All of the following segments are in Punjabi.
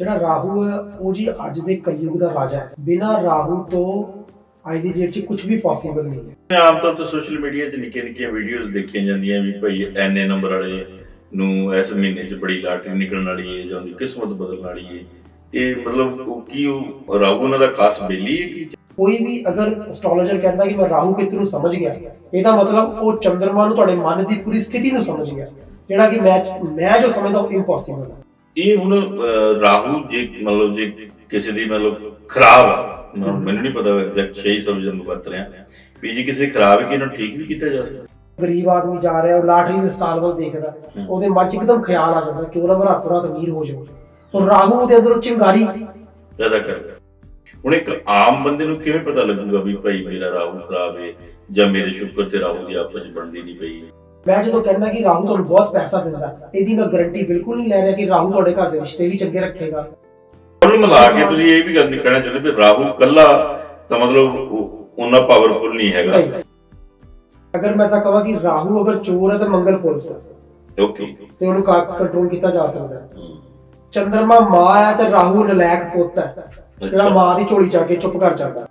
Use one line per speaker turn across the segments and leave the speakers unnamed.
ਜਿਹੜਾ ਰਾਹੂ ਹੈ ਉਹ ਜੀ ਅੱਜ ਦੇ ਕਲਯੁਗ ਦਾ ਰਾਜਾ ਹੈ। ਬਿਨਾਂ ਰਾਹੂ ਤੋਂ ਅੱਜ ਦੀ ਡੇਟ 'ਚ ਕੁਝ ਵੀ ਪੋਸੀਬਲ ਨਹੀਂ ਹੈ।
ਮੈਂ ਆਮ ਤੌਰ ਤੇ ਸੋਸ਼ਲ ਮੀਡੀਆ ਤੇ ਨਿੱਕੀਆਂ ਨਿੱਕੀਆਂ ਵੀਡੀਓਜ਼ ਦੇਖੀਆਂ ਜਾਂਦੀਆਂ ਵੀ ਭਾਈ ਐਨੇ ਨੰਬਰ ਵਾਲੇ ਨੂੰ ਇਸ ਮਹੀਨੇ 'ਚ ਬੜੀ ਲਾਟਰੀ ਨਿਕਲਣ ਵਾਲੀ ਹੈ ਜਾਂ ਉਹਦੀ ਕਿਸਮਤ ਬਦਲਣ ਵਾਲੀ ਹੈ। ਤੇ ਮਤਲਬ ਉਹ ਕੀ ਉਹ ਰਾਹੂ ਉਹਨਾਂ ਦਾ ਖਾਸ ਬੇਲੀ ਹੈ ਕਿ?
ਕੋਈ ਵੀ ਅਗਰ ਐਸਟ੍ਰੋਲੋਜਰ ਕਹਿੰਦਾ ਕਿ ਮੈਂ ਰਾਹੂ ਕੇਤੂ ਨੂੰ ਸਮਝ ਗਿਆ ਇਹਦਾ ਮਤਲਬ ਉਹ ਚੰਦਰਮਾ ਨੂੰ ਤੁਹਾਡੇ ਮਨ ਦੀ ਪੂਰੀ ਸਥਿਤੀ ਨੂੰ ਸਮਝ ਗਿਆ। ਜਿਹੜਾ ਕਿ ਮੈਂ ਮੈਂ ਜੋ ਸਮਝਦਾ ਉਹ ਇੰਪੋਸੀਬਲ ਹੈ।
ਇਹ ਹੁਣ ਰਾਹੂ ਜੇ ਮਤਲਬ ਜੇ ਕਿਸੇ ਦੀ ਮਤਲਬ ਖਰਾਬ ਆ ਮੈਨੂੰ ਨਹੀਂ ਪਤਾ ਐਗਜ਼ੈਕਟ ਸਹੀ ਸ਼ਬਦ ਮੈਂ ਵਰਤ ਰਿਹਾ। ਵੀ ਜੇ ਕਿਸੇ ਖਰਾਬ ਕਿ ਇਹਨੂੰ ਠੀਕ ਵੀ ਕੀਤਾ ਜਾ ਸਕਦਾ।
ਗਰੀਬ ਆਦਮੀ ਜਾ ਰਿਹਾ ਉਹ ਲਾਟਰੀ ਦੇ ਸਟਾਲ ਵੱਲ ਦੇਖਦਾ। ਉਹਦੇ ਮਨ 'ਚ ਇੱਕਦਮ ਖਿਆਲ ਆ ਜਾਂਦਾ ਕਿ ਉਹਨਾਂ ਰਾਤੋਂ ਰਾਤ ਅਮੀਰ ਹੋ ਜਾਊ ਤਾਂ ਰਾਹੂ ਦੇ ਅੰਦਰੋਂ ਚਿੰਗਾਰੀ।
ਪੈਦਾ ਕਰਦਾ ਹੁਣ ਇੱਕ ਆਮ ਬੰਦੇ ਨੂੰ ਕਿਵੇਂ ਪਤਾ ਲੱਗੂਗਾ ਵੀ ਭਾਈ ਮੇਰਾ ਰਾਹੂ ਖਰਾਬ ਹੈ ਜਾਂ ਮੇਰੇ ਸ਼ੁਕਰ ਤੇ ਰਾਹੂ ਦੀ ਆਪਸ ਬਣਦੀ ਨਹੀਂ ਪਈ।
ਮੈਂ ਜਦੋਂ ਕਹਿੰਦਾ ਕਿ ਰਾਹੂ ਤੁਹਾਨੂੰ ਬਹੁਤ ਪੈਸਾ ਦਿੰਦਾ ਇਹਦੀ ਮੈਂ ਗਾਰੰਟੀ ਬਿਲਕੁਲ ਨਹੀਂ ਲੈ ਰਿਹਾ ਕਿ ਰਾਹੂ ਤੁਹਾਡੇ ਘਰ ਦੇ ਰਿਸ਼ਤੇ ਵੀ ਚੰਗੇ ਰੱਖੇਗਾ।
ਉਹਨੂੰ ਮਿਲਾ ਕੇ ਤੁਸੀਂ ਇਹ ਵੀ ਗੱਲ ਨਹੀਂ ਕਹਿਣਾ ਚਾਹੁੰਦੇ ਵੀ ਰਾਹੂ ਕੱਲਾ ਤਾਂ ਮਤਲਬ ਉਹ- ਉਹਨਾਂ ਪਾਵਰਫੁਲ ਨਹੀਂ ਹੈਗਾ।
ਨਹੀਂ। ਅਗਰ ਮੈਂ ਤਾਂ ਕਹਾਂ ਕਿ ਰਾਹੂ ਅਗਰ ਚੋਰ ਹੈ ਤਾਂ ਮੰਗਲ ਪੁਲਿਸ ਹੈ।
ਓਕੇ
ਤੇ ਉਹਨੂੰ ਕੰਟਰੋਲ ਕੀਤਾ ਜਾ ਸਕਦਾ ਹੈ। ਚੰਦਰਮਾ ਮਾਂ ਹੈ ਤੇ ਰਾਹੂ ਨਲਾਇਕ ਪੁੱਤ ਹੈ। ਜਿਹੜਾ ਮਾਂ ਦੀ ਝੋਲੀ ਚਾ ਕੇ ਚੁੱਪ ਕਰ ਜਾਂਦਾ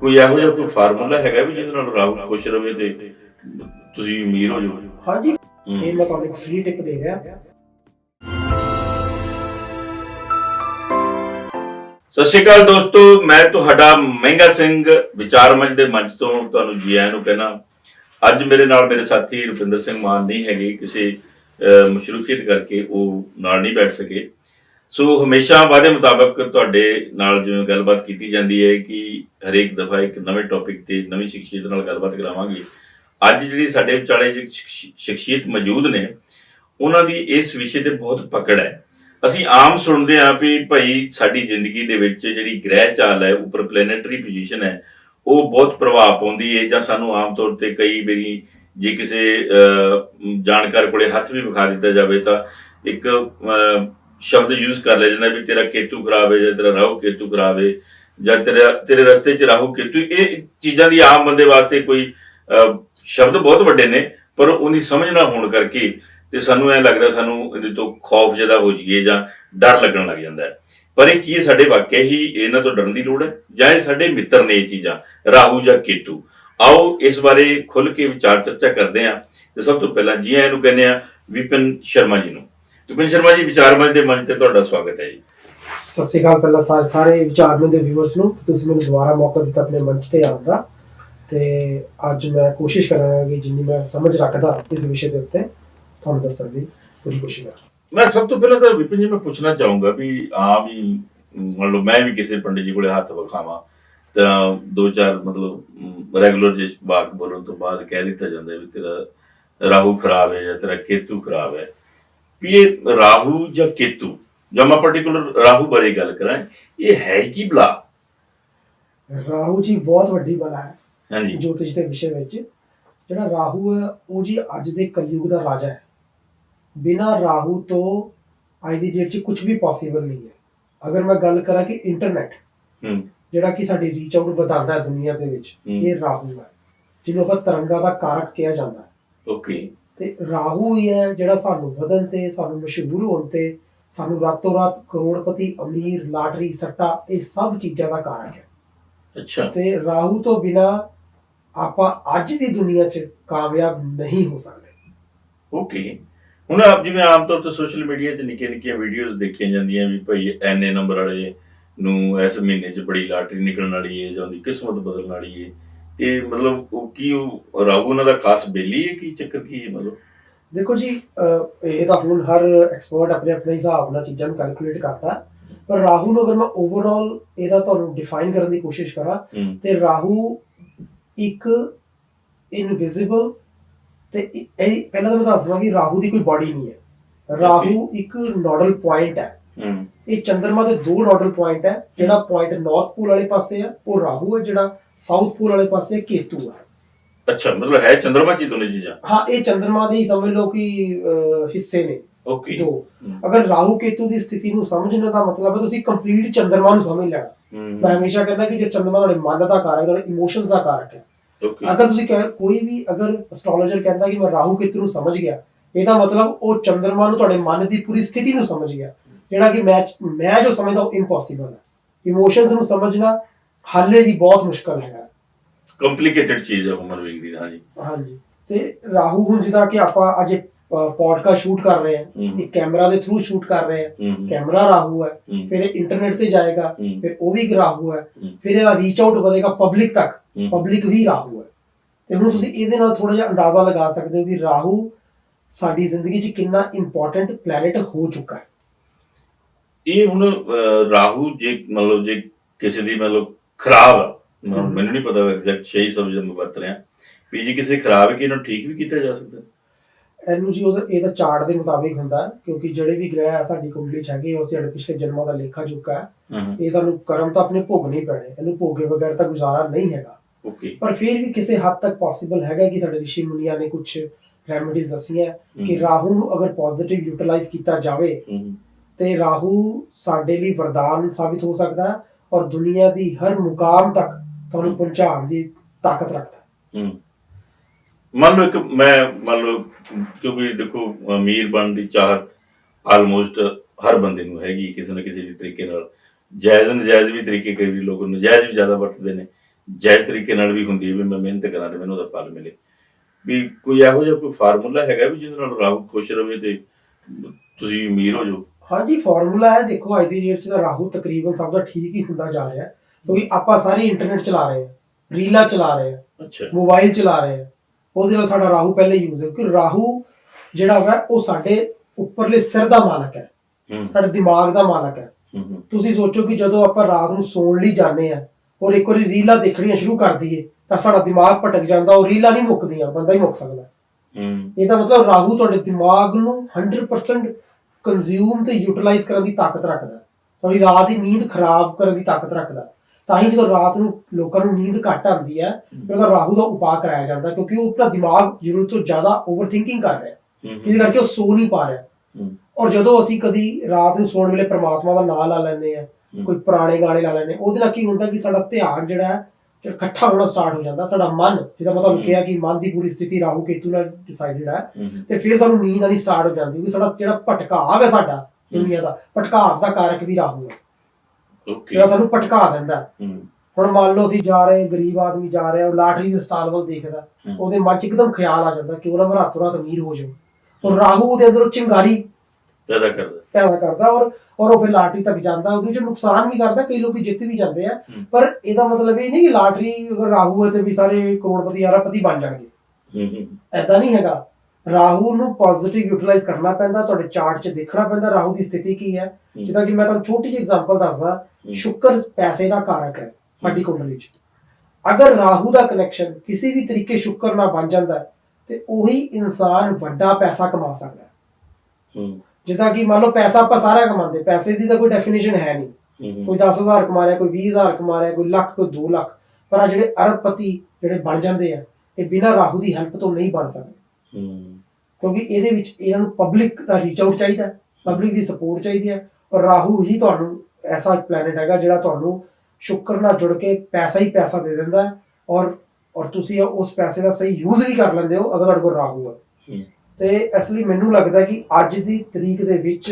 ਕੋਈ ਇਹੋ ਜਿਹਾ ਕੋਈ ਫਾਰਮੂਲਾ ਹੈਗਾ ਵੀ ਜਿਹਦੇ ਨਾਲ ਰਾਹੂ ਖੁਸ਼ ਰਵੇ ਤੇ ਤੁਸੀਂ ਅਮੀਰ ਹੋ ਜਾਓ।
ਹਾਂਜੀ।
ਹਮ।
ਇਹ ਮੈਂ ਤੁਹਾਨੂੰ ਇੱਕ ਫ੍ਰੀ ਟਿਪ ਦੇ ਰਿਹਾ।
ਸਤਿ ਸ਼੍ਰੀ ਅਕਾਲ ਦੋਸਤੋ ਮੈਂ ਤੁਹਾਡਾ ਮਹਿੰਗਾ ਸਿੰਘ ਵਿਚਾਰ ਮੰਚ ਦੇ ਮੰਚ ਤੋਂ ਤੁਹਾਨੂੰ ਜੀ ਆਇਆਂ ਨੂੰ ਕਹਿਣਾ। ਅੱਜ ਮੇਰੇ ਨਾਲ ਮੇਰੇ ਸਾਥੀ ਰੁਪਿੰਦਰ ਸਿੰਘ ਮਾਨ ਨਹੀਂ ਹੈਗੇ ਕਿਸੇ ਅਹ, ਮਸ਼ਰੂਫੀਅਤ ਕਰਕੇ ਉਹ ਨਾਲ ਨਹੀਂ ਬੈਠ ਸਕੇ। ਸੋ ਹਮੇਸ਼ਾ ਵਾਅਦੇ ਮੁਤਾਬਕ ਤੁਹਾਡੇ ਨਾਲ ਜਿਵੇਂ ਗੱਲਬਾਤ ਕੀਤੀ ਜਾਂਦੀ ਹੈ ਕਿ ਹਰੇਕ ਦਫਾ ਇੱਕ ਨਵੇਂ ਟੌਪਿਕ ਤੇ ਨਵੀਂ ਸ਼ਖਸੀਅਤ ਨਾਲ ਗੱਲਬਾਤ ਕਰਾਵਾਂਗੇ। ਅੱਜ ਜਿਹੜੀ ਸਾਡੇ ਵਿਚਾਲੇ ਸ਼ਖਸੀਅਤ ਮੌਜੂਦ ਨੇ ਉਹਨਾਂ ਦੀ ਇਸ ਵਿਸ਼ੇ ਤੇ ਬਹੁਤ ਪਕੜ ਹੈ। ਅਸੀਂ ਆਮ ਸੁਣਦੇ ਹਾਂ ਵੀ ਭਾਈ ਸਾਡੀ ਜ਼ਿੰਦਗੀ ਦੇ ਵਿੱਚ ਜਿਹੜੀ ਗ੍ਰਹਿ ਚਾਲ ਹੈ ਉੱਪਰ ਪਲੈਨੇਟਰੀ ਪੋਜੀਸ਼ਨ ਹੈ ਉਹ ਬਹੁਤ ਪ੍ਰਭਾਵ ਪਾਉਂਦੀ ਹੈ ਜਾਂ ਸਾਨੂੰ ਆਮ ਤੌਰ ਤੇ ਕਈ ਵਾਰੀ ਜੇ ਕਿਸੇ ਜਾਣਕਾਰ ਕੋਲੇ ਹੱਥ ਵੀ ਵਿਖਾ ਦਿੱਤਾ ਜਾਵੇ ਤਾਂ ਇੱਕ ਸ਼ਬਦ ਯੂਜ਼ ਕਰ ਲਿਆ ਜਾਂਦਾ ਵੀ ਤੇਰਾ ਕੇਤੂ ਖਰਾਬ ਹੈ ਜਾਂ ਤੇਰਾ ਰਾਹੂ ਕੇਤੂ ਖਰਾਬ ਹੈ ਜਾਂ ਤੇਰਾ ਤੇਰੇ ਰਸਤੇ 'ਚ ਰਾਹੂ ਕੇਤੂ ਇਹ ਚੀਜ਼ਾਂ ਦੀ ਆਮ ਬੰਦੇ ਵਾਸਤੇ ਕੋਈ ਅਹ, ਸ਼ਬਦ ਬਹੁਤ ਵੱਡੇ ਨੇ, ਪਰ ਉਹਦੀ ਸਮਝ ਨਾ ਹੋਣ ਕਰਕੇ ਤੇ ਸਾਨੂੰ ਐ ਲੱਗਦਾ ਸਾਨੂੰ ਇਹਦੇ ਤੋਂ ਖੌਫ ਜ਼ਿਆਦਾ ਹੋ ਜਾਈਏ ਜਾਂ ਡਰ ਲੱਗਣ ਲੱਗ ਜਾਂਦਾ ਹੈ। ਪਰ ਇਹ ਕੀ ਸਾਡੇ ਵਾਕਿਆ ਹੀ ਇਹਨਾਂ ਤੋਂ ਡਰਨ ਦੀ ਲੋੜ ਹੈ ਜਾਂ ਇਹ ਸਾਡੇ ਮਿੱਤਰ ਨੇ ਇਹ ਚੀਜ਼ਾਂ, ਰਾਹੂ ਜਾਂ ਕੇਤੂ? ਆਓ ਇਸ ਬਾਰੇ ਖੁੱਲ ਕੇ ਵਿਚਾਰ ਚਰਚਾ ਕਰਦੇ ਹਾਂ ਤੇ ਸਭ ਤੋਂ ਪਹਿਲਾਂ ਜੀ ਆਇਆਂ ਨੂੰ ਕਹਿੰਦੇ ਆ ਵਿਪਨ ਸ਼ਰਮਾ ਜੀ ਨੂੰ। ਵਿਪਨ ਸ਼ਰਮਾ ਜੀ, ਵਿਚਾਰ ਮੰਚ ਦੇ ਮੰਚ ਤੇ ਤੁਹਾਡਾ ਸਵਾਗਤ ਹੈ ਜੀ।
ਸਤਿ ਸ਼੍ਰੀ ਅਕਾਲ ਪਹਿਲਾਂ ਸਾ- ਸਾਰੇ ਵਿਚਾਰਮਨ ਦੇ ਵਿਊਅਰਸ ਨੂੰ, ਤੁਸੀਂ ਮੈਨੂੰ ਦੁਬਾਰਾ ਮੌਕਾ ਦਿੱਤਾ ਆਪਣੇ ਮੰਚ ਤੇ ਆਉਣ ਦਾ। ਤੇ ਅੱਜ ਮੈਂ ਕੋਸ਼ਿਸ਼ ਕਰਾਂਗਾ ਕਿ ਜਿੰਨੀ ਮੈਂ ਸਮਝ ਰੱਖਦਾ ਇਸ ਵਿਸ਼ੇ ਦੇ ਉੱਤੇ ਤੁਹਾਨੂੰ ਦੱਸਣ ਦੀ ਪੂਰੀ ਕੋਸ਼ਿਸ਼ ਕਰਾਂ
ਮੈਂ ਸਭ ਤੋਂ ਪਹਿਲਾਂ ਤਾਂ ਵਿਪਨ ਜੀ ਮੈਂ ਪੁੱਛਣਾ ਚਾਹੂੰਗਾ ਵੀ ਆਮ ਹੀ ਮੰਨ ਲਓ ਮੈਂ ਵੀ ਕਿਸੇ ਪੰਡਿਤ ਜੀ ਕੋਲੇ ਹੱਥ ਵਿਖਾਵਾਂ ਤਾਂ ਦੋ ਚਾਰ ਮਤਲਬ ਰੈਗੂਲਰ ਜੇ ਬਾਕ ਬੋਲਣ ਤੋਂ ਬਾਅਦ ਕਹਿ ਦਿੱਤਾ ਜਾਂਦਾ ਵੀ ਤੇਰਾ ਰਾਹੂ ਖਰਾਬ ਹੈ ਜਾਂ ਤੇਰਾ ਕੇਤੂ ਖਰਾਬ ਹੈ। ਵੀ ਇਹ ਰਾਹੂ ਜਾਂ ਕੇਤੂ ਜਾਂ ਮੈਂ ਪਾਰਟਿਕੂਲਰ ਰਾਹੂ ਬਾਰੇ ਗੱਲ ਕਰਾਂ ਇਹ ਹੈ ਕੀ ਬਲਾ?
ਰਾਹੂ ਜੀ ਬਹੁਤ ਵੱਡੀ ਬਲਾ ਹੈ।
ਹਾਂਜੀ।
ਜੋਤਿਸ਼ ਦੇ ਵਿਸ਼ੇ ਵਿੱਚ ਜਿਹੜਾ ਰਾਹੂ ਹੈ ਉਹ ਜੀ ਅੱਜ ਦੇ ਕਲਯੁਗ ਦਾ ਰਾਜਾ ਹੈ। ਬਿਨਾਂ ਰਾਹੂ ਤੋਂ ਅੱਜ ਦੀ ਡੇਟ 'ਚ ਕੁਝ ਵੀ ਪੋਸੀਬਲ ਨਹੀਂ ਹੈ। ਅਗਰ ਮੈਂ ਗੱਲ ਕਰਾਂ ਕਿ ਇੰਟਰਨੈਟ
ਹੂੰ।
ਜਿਹੜਾ ਕਿ ਸਾਡੀ ਰੀਚ ਆਊਟ ਵਧਾਉਂਦਾ ਹੈ ਦੁਨੀਆ ਦੇ ਵਿੱਚ। ਇਹ ਰਾਹੂ ਹੈ ਜਿਹਨੂੰ ਆਪਾਂ ਤਰੰਗਾਂ ਦਾ ਕਾਰਕ ਕਿਹਾ ਜਾਂਦਾ ਹੈ।
ਓਕੇ
ਤੇ ਰਾਹੂ ਹੀ ਹੈ ਜਿਹੜਾ ਸਾਨੂੰ ਵਧਣ ਤੇ ਸਾਨੂੰ ਮਸ਼ਹੂਰ ਹੋਣ ਤੇ ਸਾਨੂੰ ਰਾਤੋਂ ਰਾਤ ਕਰੋੜਪਤੀ ਅਮੀਰ ਲਾਟਰੀ ਸੱਟਾ ਇਹ ਸਭ ਚੀਜ਼ਾਂ ਦਾ ਕਾਰਕ ਹੈ।
ਅੱਛਾ।
ਤੇ ਰਾਹੂ ਤੋਂ ਬਿਨਾ ਆਪਾਂ ਅੱਜ ਦੀ ਦੁਨੀਆ 'ਚ ਕਾਮਯਾਬ ਨਹੀਂ ਹੋ ਸਕਦੇ।
ਓਕੇ ਹੁਣ ਆਪ ਜਿਵੇਂ ਆਮ ਤੌਰ ਤੇ ਸੋਸ਼ਲ ਮੀਡੀਆ ਤੇ ਨਿੱਕੀਆਂ ਨਿੱਕੀਆਂ ਵੀਡੀਓਜ਼ ਦੇਖੀਆਂ ਜਾਂਦੀਆਂ ਵੀ ਭਾਈ ਐਨੇ ਨੰਬਰ ਵਾਲੇ ਨੂੰ ਇਸ ਮਹੀਨੇ 'ਚ ਬੜੀ ਲਾਟਰੀ ਨਿਕਲਣ ਵਾਲੀ ਹੈ ਜਾਂ ਉਹਦੀ ਕਿਸਮਤ ਬਦਲਣ ਵਾਲੀ ਹੈ ਤੇ ਮਤਲਬ ਉਹ ਕੀ ਉਹ ਰਾਹੂ ਉਹਨਾਂ ਦਾ ਖਾਸ ਬੇਲੀ ਹੈ ਕੀ ਚੱਕਰ ਕੀ ਹੈ ਮਤਲਬ?
ਦੇਖੋ ਜੀ ਇਹ ਤਾਂ ਹੁਣ ਹਰ ਐਕਸਪਰਟ ਆਪਣੇ ਆਪਣੇ ਹਿਸਾਬ ਨਾਲ ਚੀਜ਼ਾਂ ਨੂੰ ਕੈਲਕੂਲੇਟ ਕਰਦਾ। ਹੈ। ਪਰ ਰਾਹੂ ਨੂੰ ਅਗਰ ਮੈਂ ਓਵਰਆਲ ਇਹਦਾ ਤੁਹਾਨੂੰ ਡਿਫਾਈਨ ਕਰਨ ਦੀ ਕੋਸ਼ਿਸ਼ ਕਰਾਂ ਤੇ ਰਾਹੂ ਇੱਕ ਇਨਵਿਜ਼ੀਬਲ ਤੇ ਇਹ ਪਹਿਲਾਂ ਤਾਂ ਮੈਂ ਦੱਸ ਦਵਾਂ ਕਿ ਰਾਹੂ ਦੀ ਕੋਈ ਬਾਡੀ ਨਹੀਂ ਹੈ। ਰਾਹੂ ਇੱਕ ਨੋਡਲ ਪੁਆਇੰਟ ਹੈ। ਇਹ ਚੰ드ਰਮਾ ਦੇ ਦੋ ਨੋਡਲ ਪੁਆਇੰਟ ਹੈ ਜਿਹੜਾ ਪੁਆਇੰਟ ਨਾਰਥ ਪੋਲ ਵਾਲੇ ਪਾਸੇ ਹੈ ਉਹ ਰਾਹੂ ਹੈ ਜਿਹੜਾ ਸਾਊਥ ਪੋਲ ਵਾਲੇ ਪਾਸੇ ਕੇਤੂ ਹੈ।
ਅੱਛਾ ਮਤਲਬ ਹੈ ਚੰਦਰਮਾ ਜੀ ਦੋਨੇ ਚੀਜ਼ਾਂ?
ਹਾਂ ਇਹ ਚੰ드ਰਮਾ ਦੇ ਹੀ ਸਮਝ ਲਓ ਕਿ ਹਿੱਸੇ ਨੇ।
ਓਕੇ
ਦੋ। ਅਗਰ ਰਾਹੂ ਕੇਤੂ ਦੀ ਸਥਿਤੀ ਨੂੰ ਸਮਝਣ ਦਾ ਮਤਲਬ ਹੈ ਤੁਸੀਂ ਕੰਪਲੀਟ ਚੰਦਰਮਾ ਨੂੰ ਸਮਝ ਲੈਣਾ। ਮੈਂ ਹਮੇਸ਼ਾ ਕਹਿੰਦਾ ਕਿ ਜੇ ਚੰਦਰਮਾ ਤੁਹਾਡੇ ਮਨ ਦਾ ਕਾਰਕ ਹੈ ਇਮੋਸ਼ਨਸ ਦਾ ਕਾਰਕ ਹੈ। ਅਗਰ ਤੁਸੀਂ ਕੋਈ ਵੀ ਅਗਰ ਐਸਟ੍ਰੋਲੋਜਰ ਕਹਿੰਦਾ ਕਿ ਮੈਂ ਰਾਹੂ ਕੇਤੂ ਨੂੰ ਸਮਝ ਗਿਆ ਇਹਦਾ ਮਤਲਬ ਉਹ ਚੰਦਰਮਾ ਨੂੰ ਤੁਹਾਡੇ ਮਨ ਦੀ ਪੂਰੀ ਸਥਿਤੀ ਨੂੰ ਸਮਝ ਗਿਆ। ਜਿਹੜਾ ਕਿ ਮੈਂ ਮੈਂ ਜੋ ਸਮਝਦਾ ਉਹ ਇੰਪੋਸੀਬਲ ਹੈ। ਇਮੋਸ਼ਨਸ ਨੂੰ ਸਮਝਣਾ ਹਾਲੇ ਵੀ ਬਹੁਤ ਮੁਸ਼ਕਲ ਹੈਗਾ।
ਕੰਪਲਿਕੇਟਡ ਚੀਜ਼ ਹੈ ਉਮਰ ਵੇਗ ਦੀ ਹਾਂਜੀ
ਹਾਂਜੀ। ਤੇ ਰਾਹੂ ਹੁਣ ਜਿਹਦਾ ਕਿ ਆਪਾਂ ਅੱਜ ਪੋਡਕਾਸਟ ਸ਼ੂਟ ਕਰ ਰਹੇ ਹਾਂ। ਇੱਕ ਕੈਮਰਾ ਦੇ ਥਰੂ ਸ਼ੂਟ ਕਰ ਰਹੇ ਹਾਂ ਕੈਮਰਾ ਰਾਹੂ ਹੈ ਫਿਰ ਇਹ ਇੰਟਰਨੈਟ ਤੇ ਜਾਏਗਾ ਫਿਰ ਉਹ ਵੀ ਰਾਹੂ ਹੈ। ਫਿਰ ਇਹਦਾ ਰੀਚ ਆਊਟ ਵਧੇਗਾ ਪਬਲਿਕ ਤੱਕ। ਪਬਲਿਕ ਵੀ ਰਾਹੂ ਹੈ। ਤੇ ਹੁਣ ਤੁਸੀਂ ਇਹਦੇ ਨਾਲ ਥੋੜਾ ਜਿਹਾ ਅੰਦਾਜ਼ਾ ਲਗਾ ਸਕਦੇ ਹੋ ਕਿ ਰਾਹੂ ਸਾਡੀ ਜ਼ਿੰਦਗੀ 'ਚ ਕਿੰਨਾ ਇੰਪੋਰਟੈਂਟ ਪਲੈਨਟ ਹੋ ਚੁੱਕਾ ਹੈ।
ਇਹ ਹੁਣ ਰਾਹੂ ਜੇ ਮਤਲਬ ਜੇ ਕਿਸੇ ਦੀ ਮਤਲਬ ਖਰਾਬ। ਮੈਨੂੰ ਨਹੀਂ ਪਤਾ ਐਗਜ਼ੈਕਟ ਸਹੀ ਸ਼ਬਦ ਮੈਂ ਵਰਤ ਰਿਹਾ। ਵੀ ਜੇ ਕਿਸੇ ਖਰਾਬ ਕਿ ਇਹਨੂੰ ਠੀਕ ਵੀ ਕੀਤਾ ਜਾ ਸਕਦਾ?
ਇਹਨੂੰ ਜੀ ਉਹਦਾ ਇਹਦਾ ਚਾਰਟ ਦੇ ਮੁਤਾਬਿਕ ਹੁੰਦਾ ਕਿਉਂਕਿ ਜਿਹੜੇ ਵੀ ਗ੍ਰਹਿ ਆ ਸਾਡੀ ਕੁੰਡਲੀ 'ਚ ਹੈਗੇ ਉਹ ਸਾਡੇ ਪਿਛਲੇ ਜਨਮਾਂ ਦਾ ਲੇਖਾ ਚੁੱਕਾ ਹੈ। ਇਹ ਸਾਨੂੰ ਕਰਮ ਤਾਂ ਆਪਣੇ ਭੋਗਣੇ ਪੈਣੇ ਇਹਨੂੰ ਭੋਗੇ ਬਗੈਰ ਤਾਂ ਗੁਜ਼ਾਰਾ ਨਹੀਂ ਹੈਗਾ।
ਓਕੇ
ਪਰ ਫਿਰ ਵੀ ਕਿਸੇ ਹੱਦ ਤੱਕ ਪੋਸੀਬਲ ਹੈਗਾ ਕਿ ਸਾਡੇ ਰਿਸ਼ੀ ਮੁਨੀਆਂ ਨੇ ਕੁਝ ਰੈਮੇਡੀਜ਼ ਦਸੀਆਂ ਕਿ ਰਾਹੂ ਨੂੰ ਅਗਰ ਪੋਜ਼ਿਟਿਵ ਯੂਟਿਲਾਈਜ਼ ਕੀਤਾ ਜਾਵੇ ਤੇ ਰਾਹੂ ਸਾਡੇ ਲਈ ਵਰਦਾਨ ਸਾਬਿਤ ਹੋ ਸਕਦਾ ਹੈ ਔਰ ਦੁਨੀਆ ਦੀ ਹਰ ਮੁਕਾਮ ਤੱਕ ਤੁਹਾਨੂੰ ਪਹੁੰਚਾਉਣ ਦੀ ਤਾਕਤ ਰੱਖਦਾ
ਮੰਨ ਲਓ ਇੱਕ ਮੈਂ ਮੰਨ ਲਓ ਕਿਉਂਕਿ ਦੇਖੋ ਅਮੀਰ ਬਣਨ ਦੀ ਚਾਹਤ ਆਲਮੋਸਟ ਹਰ ਬੰਦੇ ਨੂੰ ਹੈਗੀ ਕਿਸੇ ਨਾ ਕਿਸੇ ਤਰੀਕੇ ਨਾਲ। ਜਾਇਜ਼ ਨਜਾਇਜ਼ ਵੀ ਤਰੀਕੇ ਕਈ ਲੋਕ ਨਜਾਇਜ਼ ਵੀ ਜ਼ਿਆਦਾ ਵਰਤਦੇ ਨੇ। ਜਾਇਜ਼ ਤਰੀਕੇ ਨਾਲ ਵੀ ਹੁੰਦੀ ਹੈ ਵੀ ਮੈਂ ਮਿਹਨਤ ਕਰਾਂ ਤੇ ਮੈਨੂੰ ਉਹਦਾ ਫਲ ਮਿਲੇ। ਵੀ ਕੋਈ ਇਹੋ ਜਿਹਾ ਕੋਈ ਫਾਰਮੂਲਾ ਹੈਗਾ ਵੀ ਜਿਹਦੇ ਨਾਲ ਰਾਹੂ ਖੁਸ਼ ਰਵੇ ਤੇ ਤੁਸੀਂ ਅਮੀਰ ਹੋ ਜਾਓ?
ਹਾਂਜੀ ਫਾਰਮੂਲਾ ਹੈ ਦੇਖੋ ਅੱਜ ਦੀ ਡੇਟ 'ਚ ਤਾਂ ਰਾਹੂ ਤਕਰੀਬਨ ਸਭ ਦਾ ਠੀਕ ਹੀ ਹੁੰਦਾ ਜਾ ਰਿਹਾ ਕਿਉਂਕਿ ਆਪਾਂ ਸਾਰੇ ਇੰਟਰਨੈਟ ਚਲਾ ਰਹੇ ਹਾਂ ਰੀਲਾਂ ਚਲਾ ਰਹੇ ਹਾਂ
ਅੱਛਾ।
ਮੋਬਾਈਲ ਚਲਾ ਰਹੇ ਹਾਂ। ਉਹਦੇ ਨਾਲ ਸਾਡਾ ਰਾਹੂ ਪਹਿਲੇ ਯੂਜ਼ ਹੈ ਕਿਉਂਕਿ ਰਾਹੂ ਜਿਹੜਾ ਵਾ ਉਹ ਸਾਡੇ ਉੱਪਰਲੇ ਸਿਰ ਦਾ ਮਾਲਕ ਹੈ।
ਹੂੰ।
ਸਾਡੇ ਦਿਮਾਗ ਦਾ ਮਾਲਕ ਹੈ।
ਹੂੰ ਹੂੰ,
ਤੁਸੀਂ ਸੋਚੋ ਕਿ ਜਦੋਂ ਆਪਾਂ ਰਾਤ ਨੂੰ ਸੌਣ ਲਈ ਜਾਂਦੇ ਆ ਔਰ ਇੱਕ ਵਾਰੀ ਰੀਲਾਂ ਦੇਖਣੀਆਂ ਸ਼ੁਰੂ ਕਰ ਦਈਏ ਤਾਂ ਸਾਡਾ ਦਿਮਾਗ ਭਟਕ ਜਾਂਦਾ ਉਹ ਰੀਲਾਂ ਨਹੀਂ ਮੁੱਕਦੀਆਂ ਬੰਦਾ ਹੀ ਮੁੱਕ ਸਕਦਾ।
ਹੂੰ।
ਇਹਦਾ ਮਤਲਬ ਰਾਹੂ ਤੁਹਾਡੇ ਦਿਮਾਗ ਨੂੰ 100% ਕੰਜ਼ਿਊਮ ਤੇ ਯੂਟਿਲਾਈਜ਼ ਕਰਨ ਦੀ ਤਾਕਤ ਰੱਖਦਾ ਹੈ। ਤੁਹਾਡੀ ਰਾਤ ਦੀ ਨੀਂਦ ਖਰਾਬ ਕਰਨ ਦੀ ਤਾਕਤ ਰੱਖਦਾ ਹੈ। ਤਾਂ ਹੀ ਜਦੋਂ ਰਾਤ ਨੂੰ ਲੋਕਾਂ ਨੂੰ ਨੀਂਦ ਘੱਟ ਆਉਂਦੀ ਹੈ ਫਿਰ ਉਹਦਾ ਰਾਹੂ ਦਾ ਉਪਾਅ ਕਰਾਇਆ ਜਾਂਦਾ ਕਿਉਂਕਿ ਉਹ ਆਪਣਾ ਦਿਮਾਗ ਜ਼ਰੂਰਤ ਤੋਂ ਜ਼ਿਆਦਾ ਓਵਰਥਿੰਕਿੰਗ ਕਰ ਰਿਹਾ ਜਿਹਦੇ ਕਰਕੇ ਉਹ ਸੋ ਨਹੀਂ ਪਾ ਰਿਹਾ। ਔਰ ਜਦੋਂ ਅਸੀਂ ਕਦੀ ਰਾਤ ਨੂੰ ਸੌਣ ਵੇਲੇ ਪ੍ਰਮਾਤਮਾ ਦਾ ਨਾਮ ਲਾ ਲੈਂਦੇ ਆ। ਕੋਈ ਪੁਰਾਣੇ ਗਾਣੇ ਲਾ ਲੈਂਦੇ ਉਹਦੇ ਨਾਲ ਕੀ ਹੁੰਦਾ ਕਿ ਸਾਡਾ ਧਿਆਨ ਜਿਹੜਾ ਹੈ ਇਕੱਠਾ ਹੋਣਾ ਸਟਾਰਟ ਹੋ ਜਾਂਦਾ ਸਾਡਾ ਮਨ ਜਿਹਦਾ ਮੈਂ ਤੁਹਾਨੂੰ
ਹੂੰ।
ਕਿਹਾ ਕਿ ਮਨ ਦੀ ਪੂਰੀ ਸਥਿਤੀ ਰਾਹੂ ਕੇਤੂ ਨਾਲ ਡਿਸਾਈਡਡ ਹੈ ਤੇ ਫਿਰ ਸਾਨੂੰ ਨੀਂਦ ਆਣੀ ਸਟਾਰਟ ਹੋ ਜਾਂਦੀ ਕਿਉਂਕਿ ਸਾਡਾ ਜਿਹੜਾ ਭਟਕਾਵ ਹੈ ਸਾਡਾ ਦੁਨੀਆ ਦਾ ਭਟਕਾਵ ਦਾ ਕਾਰਕ ਵੀ ਰਾਹੂ ਹੈ।
ਓਕੇ
ਜਿਹੜਾ ਸਾਨੂੰ ਭਟਕਾ ਦਿੰਦਾ। ਹੈ। ਹੁਣ ਮੰਨ ਲਓ ਅਸੀਂ ਜਾ ਰਹੇ ਗਰੀਬ ਆਦਮੀ ਜਾ ਰਿਹਾ ਉਹ ਲਾਟਰੀ ਦੇ ਸਟਾਲ ਵੱਲ ਦੇਖਦਾ। ਉਹਦੇ ਮਨ 'ਚ ਇੱਕਦਮ ਖਿਆਲ ਆ ਜਾਂਦਾ ਕਿ ਉਹਨਾਂ ਮੈਂ ਰਾਤੋਂ ਰਾਤ ਅਮੀਰ ਹੋ ਜਾਊਂ ਔਰ ਰਾਹੂ ਉਹਦੇ ਅੰਦਰੋਂ ਚਿੰਗਾਰੀ
ਪੈਦਾ ਕਰਦਾ।
ਪੈਦਾ ਕਰਦਾ ਔਰ ਔਰ ਉਹ ਫਿਰ ਲਾਟਰੀ ਤੱਕ ਜਾਂਦਾ ਉਹਦੇ ਚ ਨੁਕਸਾਨ ਵੀ ਕਰਦਾ ਕਈ ਲੋਕੀ ਜਿੱਤ ਵੀ ਜਾਂਦੇ ਆ। ਪਰ ਇਹਦਾ ਮਤਲਬ ਇਹ ਨਹੀਂ ਕਿ ਲਾਟਰੀ ਅਗਰ ਰਾਹੂ ਹੈ ਤੇ ਵੀ ਸਾਰੇ ਕਰੋੜਪਤੀ ਅਰਬਪਤੀ ਬਣ ਜਾਣਗੇ।
ਹੂੰ ਹੂੰ।
ਐਦਾਂ ਨਹੀਂ ਹੈਗਾ। ਰਾਹੂ ਨੂੰ ਪੋਜ਼ਿਟਿਵ ਯੂਟਿਲਾਈਜ਼ ਕਰਨਾ ਪੈਂਦਾ ਤੁਹਾਡੇ ਚਾਰਟ 'ਚ ਦੇਖਣਾ ਪੈਂਦਾ ਰਾਹੂ ਦੀ ਸਥਿਤੀ ਕੀ ਹੈ। ਜਿੱਦਾਂ ਕਿ ਮੈਂ ਤੁਹਾਨੂੰ ਛੋਟੀ ਜਿਹੀ ਐਗਜ਼ਾਮਪਲ ਦੱਸਦਾ। ਸ਼ੁਕਰ ਪੈਸੇ ਦਾ ਕਾਰਕ ਹੈ ਸਾਡੀ ਕੁੰਡਲੀ 'ਚ। ਅਗਰ ਰਾਹੂ ਦਾ ਕਨੈਕਸ਼ਨ ਕਿਸੇ ਵੀ ਤਰੀਕੇ ਸ਼ੁਕਰ ਨਾਲ ਬਣ ਜਾਂਦਾ ਤੇ ਉਹੀ ਇਨਸਾਨ ਵੱਡਾ ਪੈਸਾ ਕਮਾ ਸਕਦਾ ਹੈ। ਜਿੱਦਾਂ ਕਿ ਮੰਨ ਲਓ ਪੈਸਾ ਆਪਾਂ ਸਾਰਾ ਕਮਾਉਂਦੇ ਪੈਸੇ ਦੀ ਤਾਂ ਕੋਈ ਡੈਫੀਨੇਸ਼ਨ ਹੈ ਨਹੀਂ। ਕੋਈ 10000 ਕਮਾ ਰਿਹਾ ਕੋਈ 20000 ਕਮਾ ਰਿਹਾ ਕੋਈ ਲੱਖ ਕੋਈ 2 ਲੱਖ। ਪਰ ਆ ਜਿਹੜੇ ਅਰਬਪਤੀ ਜਿਹੜੇ ਬਣ ਜਾਂਦੇ ਆ ਇਹ ਬਿਨਾਂ ਰਾਹੂ ਦੀ ਹੈਲਪ ਤੋਂ ਨਹੀਂ ਬਣ ਸਕਦੇ। ਕਿਉਂਕਿ ਇਹਦੇ ਵਿੱਚ ਇਹਨਾਂ ਨੂੰ ਪਬਲਿਕ ਦਾ ਰੀਚ ਆਊਟ ਚਾਹੀਦਾ ਪਬਲਿਕ ਦੀ ਸਪੋਰਟ ਚਾਹੀਦੀ ਹੈ। ਔਰ ਰਾਹੂ ਹੀ ਤੁਹਾਨੂੰ ਐਸਾ ਪਲੈਨਟ ਹੈਗਾ ਜਿਹੜਾ ਤੁਹਾਨੂੰ ਸ਼ੁਕਰ ਨਾਲ ਜੁੜ ਕੇ ਪੈਸਾ ਹੀ ਪੈਸਾ ਦੇ ਦਿੰਦਾ ਔਰ ਔਰ ਤੁਸੀਂ ਉਸ ਪੈਸੇ ਦਾ ਸਹੀ ਯੂਜ਼ ਵੀ ਕਰ ਲੈਂਦੇ ਹੋ ਅਗਰ ਤੁਹਾਡੇ ਕੋਲ ਰਾਹੂ ਹੂੰ। ਤੇ ਇਸ ਲਈ ਮੈਨੂੰ ਲੱਗਦਾ ਕਿ ਅੱਜ ਦੀ ਤਰੀਕ ਦੇ ਵਿੱਚ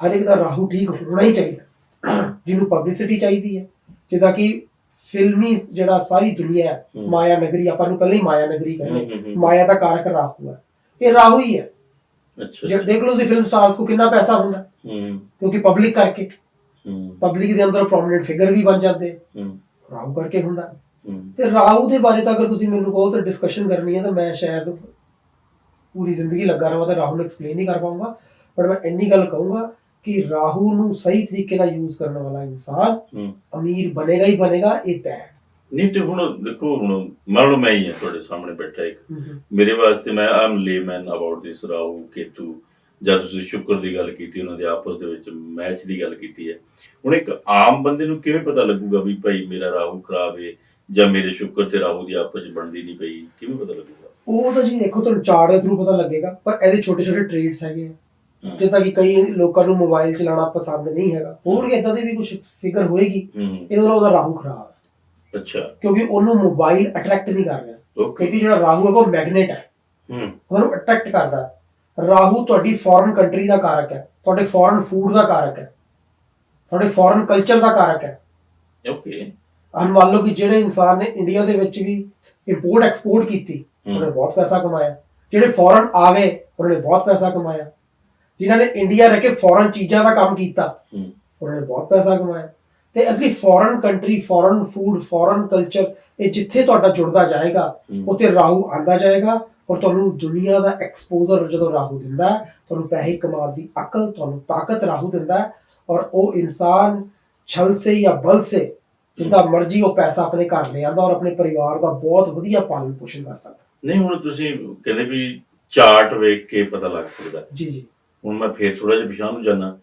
ਹਰ ਇੱਕ ਦਾ ਰਾਹੂ ਠੀਕ ਹੋਣਾ ਹੀ ਚਾਹੀਦਾ ਜਿਹਨੂੰ ਪਬਲਿਸਿਟੀ ਚਾਹੀਦੀ ਹੈ ਜਿੱਦਾਂ ਕਿ ਫਿਲਮੀ ਜਿਹੜਾ ਸਾਰੀ ਦੁਨੀਆ ਹੈ। ਮਾਇਆ ਨਗਰੀ ਆਪਾਂ ਨੂੰ ਪਹਿਲਾਂ ਹੀ ਮਾਇਆ ਨਗਰੀ ਕਹਿੰਦੇ।
ਹੂੰ, ਹੂੰ, ਹੂੰ।
ਮਾਇਆ ਦਾ ਕਾਰਕ ਰਾਹੂ ਹੈ। ਇਹ ਰਾਹੂ ਹੀ ਹੈ।
ਅੱਛਾ
ਜੇ ਦੇਖ ਲਓ ਤੁਸੀਂ ਫਿਲਮ ਸਟਾਰਸ ਕੋ ਕਿੰਨਾ ਪੈਸਾ ਹੁੰਦਾ।
ਹੂੰ।
ਕਿਉਂਕਿ ਪਬਲਿਕ ਕਰਕੇ।
ਹੂੰ।
ਪਬਲਿਕ ਦੇ ਅੰਦਰ ਪ੍ਰੋਮਿਨੈਂਟ ਫਿਗਰ ਵੀ ਬਣ ਜਾਂਦੇ।
ਹੂੰ।
ਰਾਹੂ ਕਰਕੇ ਹੁੰਦਾ।
ਹੂੰ।
ਤੇ ਰਾਹੂ ਦੇ ਬਾਰੇ ਤਾਂ ਅਗਰ ਤੁਸੀਂ ਮੈਨੂੰ ਕਹੋ ਤਾਂ ਡਿਸਕਸ਼ਨ ਕਰਨੀ ਹੈ ਤਾਂ ਮੈਂ ਸ਼ਾਇਦ ਪੂਰੀ ਜ਼ਿੰਦਗੀ ਲੱਗਾ ਰਹਾਂ ਤਾਂ ਰਾਹੂ ਨੂੰ ਐਕਸਪਲੇਨ ਨਹੀਂ ਕਰ ਪਾਉਂਗਾ ਪਰ ਮੈਂ ਇੰਨੀ ਗੱਲ ਕਹੂੰਗਾ ਕਿ ਰਾਹੂ ਨੂੰ ਸਹੀ ਤਰੀਕੇ ਨਾਲ ਯੂਜ਼ ਕਰਨ ਵਾਲਾ ਇਨਸਾਨ
ਹੂੰ।
ਅਮੀਰ ਬਣੇਗਾ ਹੀ ਬਣੇਗਾ ਇਹ ਤੈਅ ਹੈ।
ਨਹੀਂ ਤੇ ਹੁਣ ਦੇਖੋ ਹੁਣ ਮੰਨ ਲਓ ਮੈਂ ਹੀ ਹਾਂ ਤੁਹਾਡੇ ਸਾਹਮਣੇ ਬੈਠਾ ਇੱਕ। ਮੇਰੇ ਵਾਸਤੇ ਮੈਂ ਆਮ layman about this Rahu Ketu ਜਦ ਤੁਸੀਂ ਸ਼ੁਕਰ ਦੀ ਗੱਲ ਕੀਤੀ ਉਹਨਾਂ ਦੇ ਆਪਸ ਦੇ ਵਿੱਚ ਮੈਚ ਦੀ ਗੱਲ ਕੀਤੀ ਹੈ। ਹੁਣ ਇੱਕ ਆਮ ਬੰਦੇ ਨੂੰ ਕਿਵੇਂ ਪਤਾ ਲੱਗੂਗਾ ਵੀ ਭਾਈ ਮੇਰਾ ਰਾਹੂ ਖਰਾਬ ਹੈ ਜਾਂ ਮੇਰੇ ਸ਼ੁਕਰ ਤੇ ਰਾਹੂ ਦੀ ਆਪਸ ਚ ਬਣਦੀ ਨਹੀਂ ਪਈ? ਕਿਵੇਂ ਪਤਾ ਲੱਗੂਗਾ?
ਉਹ ਤਾਂ ਜੀ ਦੇਖੋ ਤੁਹਾਨੂੰ ਚਾਰਟ ਦੇ ਥਰੂ ਪਤਾ ਲੱਗੇਗਾ ਪਰ ਇਹਦੇ ਛੋਟੇ ਛੋਟੇ ਟ੍ਰੇਡਸ ਹੈਗੇ ਆ। ਜਿੱਦਾਂ ਕਿ ਕਈ ਲੋਕਾਂ ਨੂੰ ਮੋਬਾਈਲ ਚਲਾਉਣਾ ਪਸੰਦ ਨਹੀਂ ਹੈਗਾ। ਹੋਣਗੇ ਇਦਾਂ ਦੇ ਵੀ ਕੁਝ ਫਿਗਰ ਹੋਏਗੀ। ਇਹਦੇ ਨਾਲ ਉਹਦਾ ਰਾਹੂ ਖਰਾਬ ਹੈ।
ਅੱਛਾ।
ਕਿਉਂਕਿ ਉਹਨੂੰ ਮੋਬਾਈਲ ਅਟਰੈਕਟ ਨਹੀਂ ਕਰ ਰਿਹਾ। ਕਿਉਂਕਿ ਜਿਹੜਾ ਰਾਹੂ ਹੈ ਉਹ ਮੈਗਨੇਟ ਹੈ।
ਹੂੰ।
ਉਹਨੂੰ ਅਟਰੈਕਟ ਕਰਦਾ। ਰਾਹੂ ਤੁਹਾਡੀ ਫੋਰਨ ਕੰਟਰੀ ਦਾ ਕਾਰਕ ਹੈ। ਤੁਹਾਡੇ ਫੋਰਨ ਫੂਡ ਦਾ ਕਾਰਕ ਹੈ। ਤੁਹਾਡੇ ਫੋਰਨ ਕਲਚਰ ਦਾ ਕਾਰਕ ਹੈ।
ਓਕੇ
ਅਨ ਮੰਨ ਲਓ ਕਿ ਜਿਹੜੇ ਇਨਸਾਨ ਨੇ ਇੰਡੀਆ ਦੇ ਵਿੱਚ ਵੀ ਇੰਪੋਰਟ ਐਕਸਪੋਰਟ ਕੀਤੀ ਉਹਨੇ ਬਹੁਤ ਪੈਸਾ ਕਮਾਇਆ। ਜਿਹੜੇ ਫੋਰਨ ਆ ਗਏ ਉਹਨਾਂ ਬਹੁਤ ਪੈਸਾ ਕਮਾਇਆ। ਜਿਨ੍ਹਾਂ ਨੇ ਇੰਡੀਆ ਰਹਿ ਕੇ ਫੋਰਨ ਚੀਜ਼ਾਂ ਦਾ ਕੰਮ ਕੀਤਾ ਉਹਨਾਂ ਨੇ ਬਹੁਤ ਪੈਸਾ ਕਮਾਇਆ। ਤੇ ਅਸਲੀ foreign country foreign food foreign culture ਇਹ ਜਿੱਥੇ ਤੁਹਾਡਾ ਜੁੜਦਾ ਜਾਏਗਾ। ਉੱਥੇ ਰਾਹੂ ਆਂਦਾ ਜਾਏਗਾ ਔਰ ਤੁਹਾਨੂੰ ਦੁਨੀਆ ਦਾ ਐਕਸਪੋਜ਼ਰ ਜਦੋਂ ਰਾਹੂ ਦਿੰਦਾ ਤੁਹਾਨੂੰ ਪੈਸੇ ਕਮਾਉਣ ਦੀ ਅਕਲ ਤੁਹਾਨੂੰ ਤਾਕਤ ਰਾਹੂ ਦਿੰਦਾ ਔਰ ਉਹ ਇਨਸਾਨ ਛਲ ਸੇ ਜਾਂ ਬਲ ਸੇ ਜਿੱਦਾਂ ਮਰਜ਼ੀ ਉਹ ਪੈਸਾ ਆਪਣੇ ਘਰ ਲੈ ਆਂਦਾ ਔਰ ਆਪਣੇ ਪਰਿਵਾਰ ਦਾ ਬਹੁਤ ਵਧੀਆ ਪਾਲਣ ਪੋਸ਼ਣ ਕਰ ਸਕਦਾ।
ਨਹੀਂ ਹੁਣ ਤੁਸੀਂ ਕਹਿੰਦੇ ਵੀ ਚਾਰਟ ਵੇਖ ਕੇ ਪਤਾ ਲੱਗ ਸਕਦਾ।
ਜੀ ਜੀ।
ਹੁਣ ਮੈਂ ਫੇਰ ਥੋੜਾ ਜਿਹਾ ਪਿਛਾਂਹ ਨੂੰ ਜਾਣਾ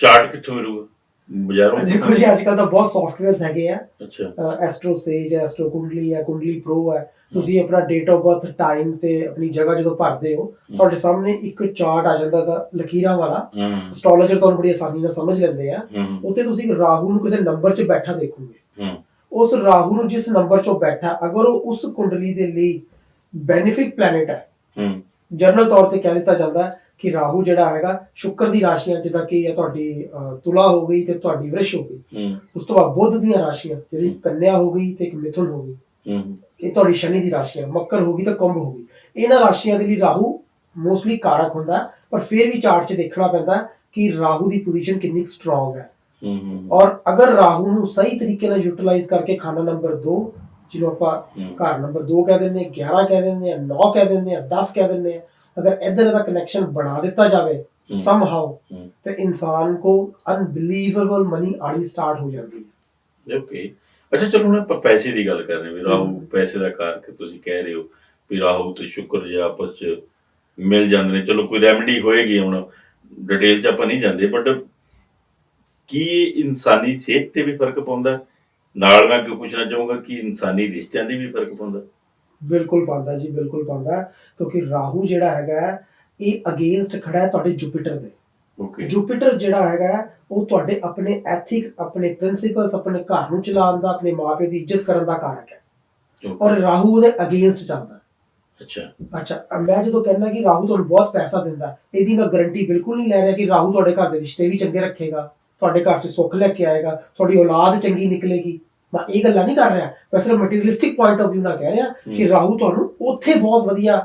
ਚਾਰਟ ਕਿੱਥੋਂ ਮਿਲੂਗਾ? ਬਾਜ਼ਾਰੋਂ?
ਦੇਖੋ ਜੀ ਅੱਜ ਕੱਲ ਤਾਂ ਬਹੁਤ ਸੌਫਟਵੇਅਰਸ ਹੈਗੇ ਆ।
ਅੱਛਾ।
ਐਸਟ੍ਰੋ ਸੇਜ ਐਸਟ੍ਰੋ ਕੁੰਡਲੀ ਹੈ ਕੁੰਡਲੀ ਪ੍ਰੋ ਹੈ। ਤੁਸੀਂ ਆਪਣਾ ਡੇਟ ਆਫ ਬਰਥ ਟਾਈਮ ਤੇ ਆਪਣੀ ਜਗ੍ਹਾ ਜਦੋਂ ਭਰਦੇ ਹੋ ਤੁਹਾਡੇ ਸਾਹਮਣੇ ਇੱਕ ਚਾਰਟ ਆ ਜਾਂਦਾ ਦਾ ਲਕੀਰਾਂ ਵਾਲਾ। ਐਸਟ੍ਰੋਲੋਜਰ ਤੁਹਾਨੂੰ ਬੜੀ ਆਸਾਨੀ ਨਾਲ ਸਮਝ ਲੈਂਦੇ ਆ। ਉੱਤੇ ਤੁਸੀਂ ਰਾਹੂ ਨੂੰ ਕਿਸੇ ਨੰਬਰ 'ਚ ਬੈਠਾ ਦੇਖੋਗੇ। ਉਸ ਰਾਹੂ ਨੂੰ ਜਿਸ ਨੰਬਰ 'ਚੋਂ ਬੈਠਾ ਅਗਰ ਉਹ ਉਸ ਕੁੰਡਲੀ ਦੇ ਲਈ ਬੈਨੀਫਿਕ ਪਲੈਨਟ ਹੈ।
ਹੂੰ।
ਜਨਰਲ ਤੌਰ ਤੇ ਕਹਿ ਦਿੱਤਾ ਜਾਂਦਾ ਹੈ ਕਿ ਰਾਹੂ ਜਿਹੜਾ ਹੈਗਾ ਸ਼ੁੱਕਰ ਦੀ ਰਾਸ਼ੀਆਂ ਜਿੱਦਾਂ ਕਿ ਇਹ ਤੁਹਾਡੀ ਤੁਲਾ ਹੋ ਗਈ ਤੇ ਤੁਹਾਡੀ ਵ੍ਰਿਸ਼ ਹੋ ਗਈ।
ਹੂੰ।
ਉਸ ਤੋਂ ਬਾਅਦ ਬੁੱਧ ਦੀਆਂ ਰਾਸ਼ੀਆਂ ਜਿਹੜੀ ਕੰਨਿਆ ਹੋ ਗਈ ਤੇ ਇੱਕ ਮਿਥੁਨ ਹੋ ਗਈ।
ਹੂੰ।
ਇਹ ਤੁਹਾਡੀ ਸ਼ਨੀ ਦੀ ਰਾਸ਼ੀ ਹੈ ਮੱਕਰ ਹੋ ਗਈ ਤਾਂ ਕੁੰਭ ਹੋ ਗਈ। ਇਹਨਾਂ ਰਾਸ਼ੀਆਂ ਦੇ ਲਈ ਰਾਹੂ ਮੋਸਟਲੀ ਕਾਰਕ ਹੁੰਦਾ ਹੈ, ਪਰ ਫਿਰ ਵੀ ਚਾਰਟ 'ਚ ਦੇਖਣਾ ਪੈਂਦਾ ਹੈ ਕਿ ਰਾਹੂ ਦੀ ਪੋਜੀਸ਼ਨ ਕਿੰਨੀ ਸਟਰੋਂਗ ਹੈ।
ਹੂੰ ਹੂੰ।
ਔਰ ਅਗਰ ਰਾਹੂ ਨੂੰ ਸਹੀ ਤਰੀਕੇ ਨਾਲ ਯੂਟਿਲਾਈਜ਼ ਕਰਕੇ ਖਾਨਾ ਨੰਬਰ 2 ਜਿਹਨੂੰ ਆਪਾਂ
ਹੂੰ।
ਘਰ ਨੰਬਰ 2 ਕਹਿ ਦਿੰਦੇ ਹਾਂ 11 ਕਹਿ ਦਿੰਦੇ ਆ 9 ਕਹਿ ਦਿੰਦੇ ਆ 10 ਕਹਿ ਦਿੰਦੇ ਆ ਅਗਰ ਇਧਰ ਦਾ ਕਨੈਕਸ਼ਨ ਬਣਾ ਦਿੱਤਾ ਜਾਵੇ ਸਮਹਾਉ
ਹੂੰ।
ਤੇ ਇਨਸਾਨ ਕੋ ਅਨਬਲੀਵੇਬਲ ਮਨੀ ਆਣੀ ਸਟਾਰਟ ਹੋ ਜਾਂਦੀ ਹੈ।
ਓਕੇ ਅੱਛਾ ਚਲੋ ਹੁਣ ਆਪਾਂ ਪੈਸੇ ਦੀ ਗੱਲ ਕਰ ਰਹੇ ਵੀ ਰਾਹੂ ਪੈਸੇ ਦਾ ਕਾਰਕ ਤੁਸੀਂ ਕਹਿ ਰਹੇ ਹੋ ਵੀ ਰਾਹੂ ਤੇ ਸ਼ੁਕਰ ਜੇ ਆਪਸ ਚ ਮਿਲ ਜਾਂਦੇ ਨੇ। ਚਲੋ ਕੋਈ ਰੈਮੇਡੀ ਹੋਏਗੀ ਹੁਣ ਡਿਟੇਲ ਚ ਆਪਾਂ ਨਹੀਂ ਜਾਂਦੇ ਬਟ ਕੀ ਇਨਸਾਨੀ ਸਿਹਤ ਤੇ ਵੀ ਫ਼ਰਕ ਪਾਉਂਦਾ? ਨਾਲ ਮੈਂ ਕਿਉਂ ਪੁੱਛਣਾ ਚਾਹੂੰਗਾ ਕਿ ਇਨਸਾਨੀ ਰਿਸ਼ਤਿਆਂ ਤੇ ਵੀ ਫ਼ਰਕ ਪਾਉਂਦਾ?
ਬਿਲਕੁਲ ਪਾਉਂਦਾ ਜੀ ਬਿਲਕੁਲ ਪਾਉਂਦਾ ਕਿਉਂਕਿ ਰਾਹੂ ਜਿਹੜਾ ਹੈਗਾ ਇਹ ਅਗੇਂਸਟ ਖੜਾ ਹੈ ਤੁਹਾਡੇ ਜੁਪੀਟਰ ਦੇ।
ਓਕੇ
ਜੁਪੀਟਰ ਜਿਹੜਾ ਹੈਗਾ ਉਹ ਤੁਹਾਡੇ ਆਪਣੇ ਐਥਿਕਸ ਆਪਣੇ ਪ੍ਰਿੰਸੀਪਲਸ ਆਪਣੇ ਘਰ ਨੂੰ ਚਲਾਉਣ ਦਾ ਆਪਣੇ ਮਾਪੇ ਦੀ ਇੱਜ਼ਤ ਕਰਨ ਦਾ ਕਾਰਕ ਹੈ। ਔਰ ਰਾਹੂ ਉਹਦੇ ਅਗੇਂਸਟ ਚੱਲਦਾ।
ਅੱਛਾ।
ਅੱਛਾ ਮੈਂ ਜਦੋਂ ਕਹਿੰਦਾ ਕਿ ਰਾਹੂ ਤੁਹਾਨੂੰ ਬਹੁਤ ਪੈਸਾ ਦਿੰਦਾ ਇਹਦੀ ਮੈਂ ਗਾਰੰਟੀ ਬਿਲਕੁਲ ਨਹੀਂ ਲੈ ਰਿਹਾ ਕਿ ਰਾਹੂ ਤੁਹਾਡੇ ਘਰ ਦੇ ਰਿਸ਼ਤੇ ਵੀ ਚੰਗੇ ਰੱਖੇਗਾ ਤੁਹਾਡੇ ਘਰ 'ਚ ਸੁੱਖ ਲੈ ਕੇ ਆਏਗਾ ਤੁਹਾਡੀ ਔਲਾਦ ਚੰਗੀ ਨਿਕਲੇਗੀ। ਮੈਂ ਇਹ ਗੱਲਾਂ ਨਹੀਂ ਕਰ ਰਿਹਾ। ਮੈਂ ਸਿਰਫ ਮਟੀਰੀਅਲਿਸਟਿਕ ਪੁਆਇੰਟ ਆਫ View ਨਾਲ ਕਹਿ ਰਿਹਾ ਕਿ
ਹੂੰ।
ਰਾਹੂ ਤੁਹਾਨੂੰ ਉੱਥੇ ਬਹੁਤ ਵਧੀਆ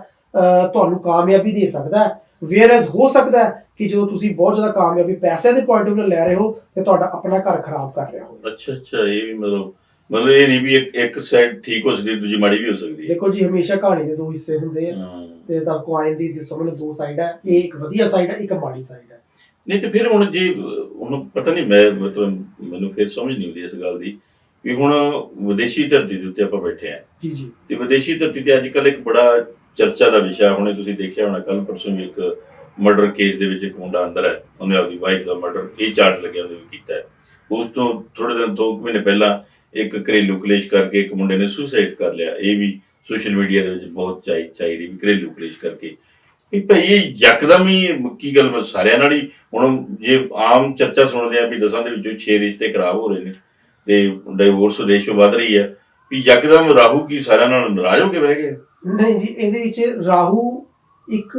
ਤੁਹਾਨੂੰ ਕਾਮਯਾਬੀ ਦੇ ਸਕਦਾ ਹੈ। ਵੇਅਰਐਸ ਹੋ ਸਕਦਾ ਹੈ ਕਿ ਜਦੋਂ ਤੁਸੀਂ ਬਹੁਤ ਜ਼ਿਆਦਾ ਕਾਮਯਾਬੀ ਪੈਸੇ ਦੇ ਪੁਆਇੰਟ ਆਫ View ਲੈ ਰਹੇ ਹੋ ਤੇ ਤੁਹਾਡਾ ਆਪਣਾ ਘਰ ਖਰਾਬ ਕਰ ਰਿਹਾ ਹੋਵੇ।
ਅੱਛਾ ਅੱਛਾ ਇਹ ਵੀ ਮਤਲਬ ਮਤਲਬ ਇਹ ਨਹੀਂ ਵੀ ਇੱਕ ਇੱਕ ਸਾਈਡ ਠੀਕ ਹੋ ਸਕਦੀ ਦੂਜੀ ਮਾੜੀ ਵੀ ਹੋ ਸਕਦੀ ਹੈ।
ਦੇਖੋ ਜੀ ਹਮੇਸ਼ਾ ਕਹਾਣੀ ਦੇ ਦੋ ਹਿੱਸੇ ਹੁੰਦੇ ਆ
ਹਾਂ।
ਤੇ ਤਾਂ ਕੋਇਨ ਦੀ ਸਾਹਮਣੇ ਦੋ ਸਾਈਡ ਹੈ ਇਹ ਇੱਕ ਵਧੀਆ ਸਾਈਡ ਹੈ ਇੱਕ ਮਾੜੀ ਸਾਈਡ ਹੈ
ਨਹੀਂ ਤੇ ਫਿਰ ਹੁਣ ਜੇ ਹੁਣ ਪਤਾ ਨਹੀਂ ਮੈਂ ਮਤਲਬ ਮੈਨੂੰ ਫਿਰ ਸਮਝ ਨਹੀਂ ਆਉਂਦੀ ਇਸ ਗੱਲ ਦੀ। ਵੀ ਹੁਣ ਵਿਦੇਸ਼ੀ ਧਰਤੀ ਦੇ ਉੱਤੇ ਆਪਾਂ ਬੈਠੇ ਆ
ਜੀ ਜੀ।
ਤੇ ਵਿਦੇਸ਼ੀ ਧਰਤੀ ਤੇ ਅੱਜ ਕੱਲ ਇੱਕ ਬੜਾ ਚਰਚਾ ਦਾ ਵਿਸ਼ਾ ਹੁਣੇ ਤੁਸੀਂ ਦੇਖਿਆ ਹੋਣਾ ਕੱਲ ਪਰਸੋਂ ਵੀ ਇੱਕ ਮਰਡਰ ਕੇਸ ਦੇ ਵਿੱਚ ਇੱਕ ਮੁੰਡਾ ਅੰਦਰ ਹੈ ਉਹਨੇ ਆਪਣੀ ਵਾਈਫ ਦਾ ਮਰਡਰ ਇਹ ਚਾਰਜ ਲੱਗਿਆ ਉਹਨੇ ਵੀ ਕੀਤਾ ਹੈ। ਉਸ ਤੋਂ ਥੋੜੇ ਦਿਨ ਦੋ ਕੁ ਮਹੀਨੇ ਪਹਿਲਾਂ ਇੱਕ ਘਰੇਲੂ ਕਲੇਸ਼ ਕਰਕੇ ਇੱਕ ਮੁੰਡੇ ਨੇ ਸੁਸਾਈਡ ਕਰ ਲਿਆ। ਇਹ ਵੀ ਸੋਸ਼ਲ ਮੀਡੀਆ ਦੇ ਵਿੱਚ ਬਹੁਤ ਚਾਈ ਚਾਈ ਰਹੀ ਘਰੇਲੂ ਕਲੇਸ਼ ਕਰਕੇ। ਇਹ ਭਾਈ ਇਹ ਯਕਦਮ ਹੀ ਕੀ ਗੱਲ ਸਾਰਿਆਂ ਨਾਲ ਹੀ। ਹੁਣ ਜੇ ਆਮ ਚਰਚਾ ਸੁਣਦੇ ਆ ਵੀ ਦਸਾਂ ਦੇ ਵਿੱਚੋਂ 6 ਰਿਸ਼ਤੇ ਖਰਾਬ ਹੋ ਰਹੇ ਨੇ ਤੇ ਡਿਵੋਰਸ ਰੇਸ਼ੋ ਵੱਧ ਰਹੀ ਹੈ ਵੀ ਯਕਦਮ ਰਾਹੂ ਕੀ ਸਾਰਿਆਂ ਨਾਲ ਨਾਰਾਜ਼ ਹੋ ਕੇ ਬਹਿ ਗਏ?
ਨਹੀਂ ਜੀ ਇਹਦੇ ਵਿੱਚ ਰਾਹੂ ਇੱਕ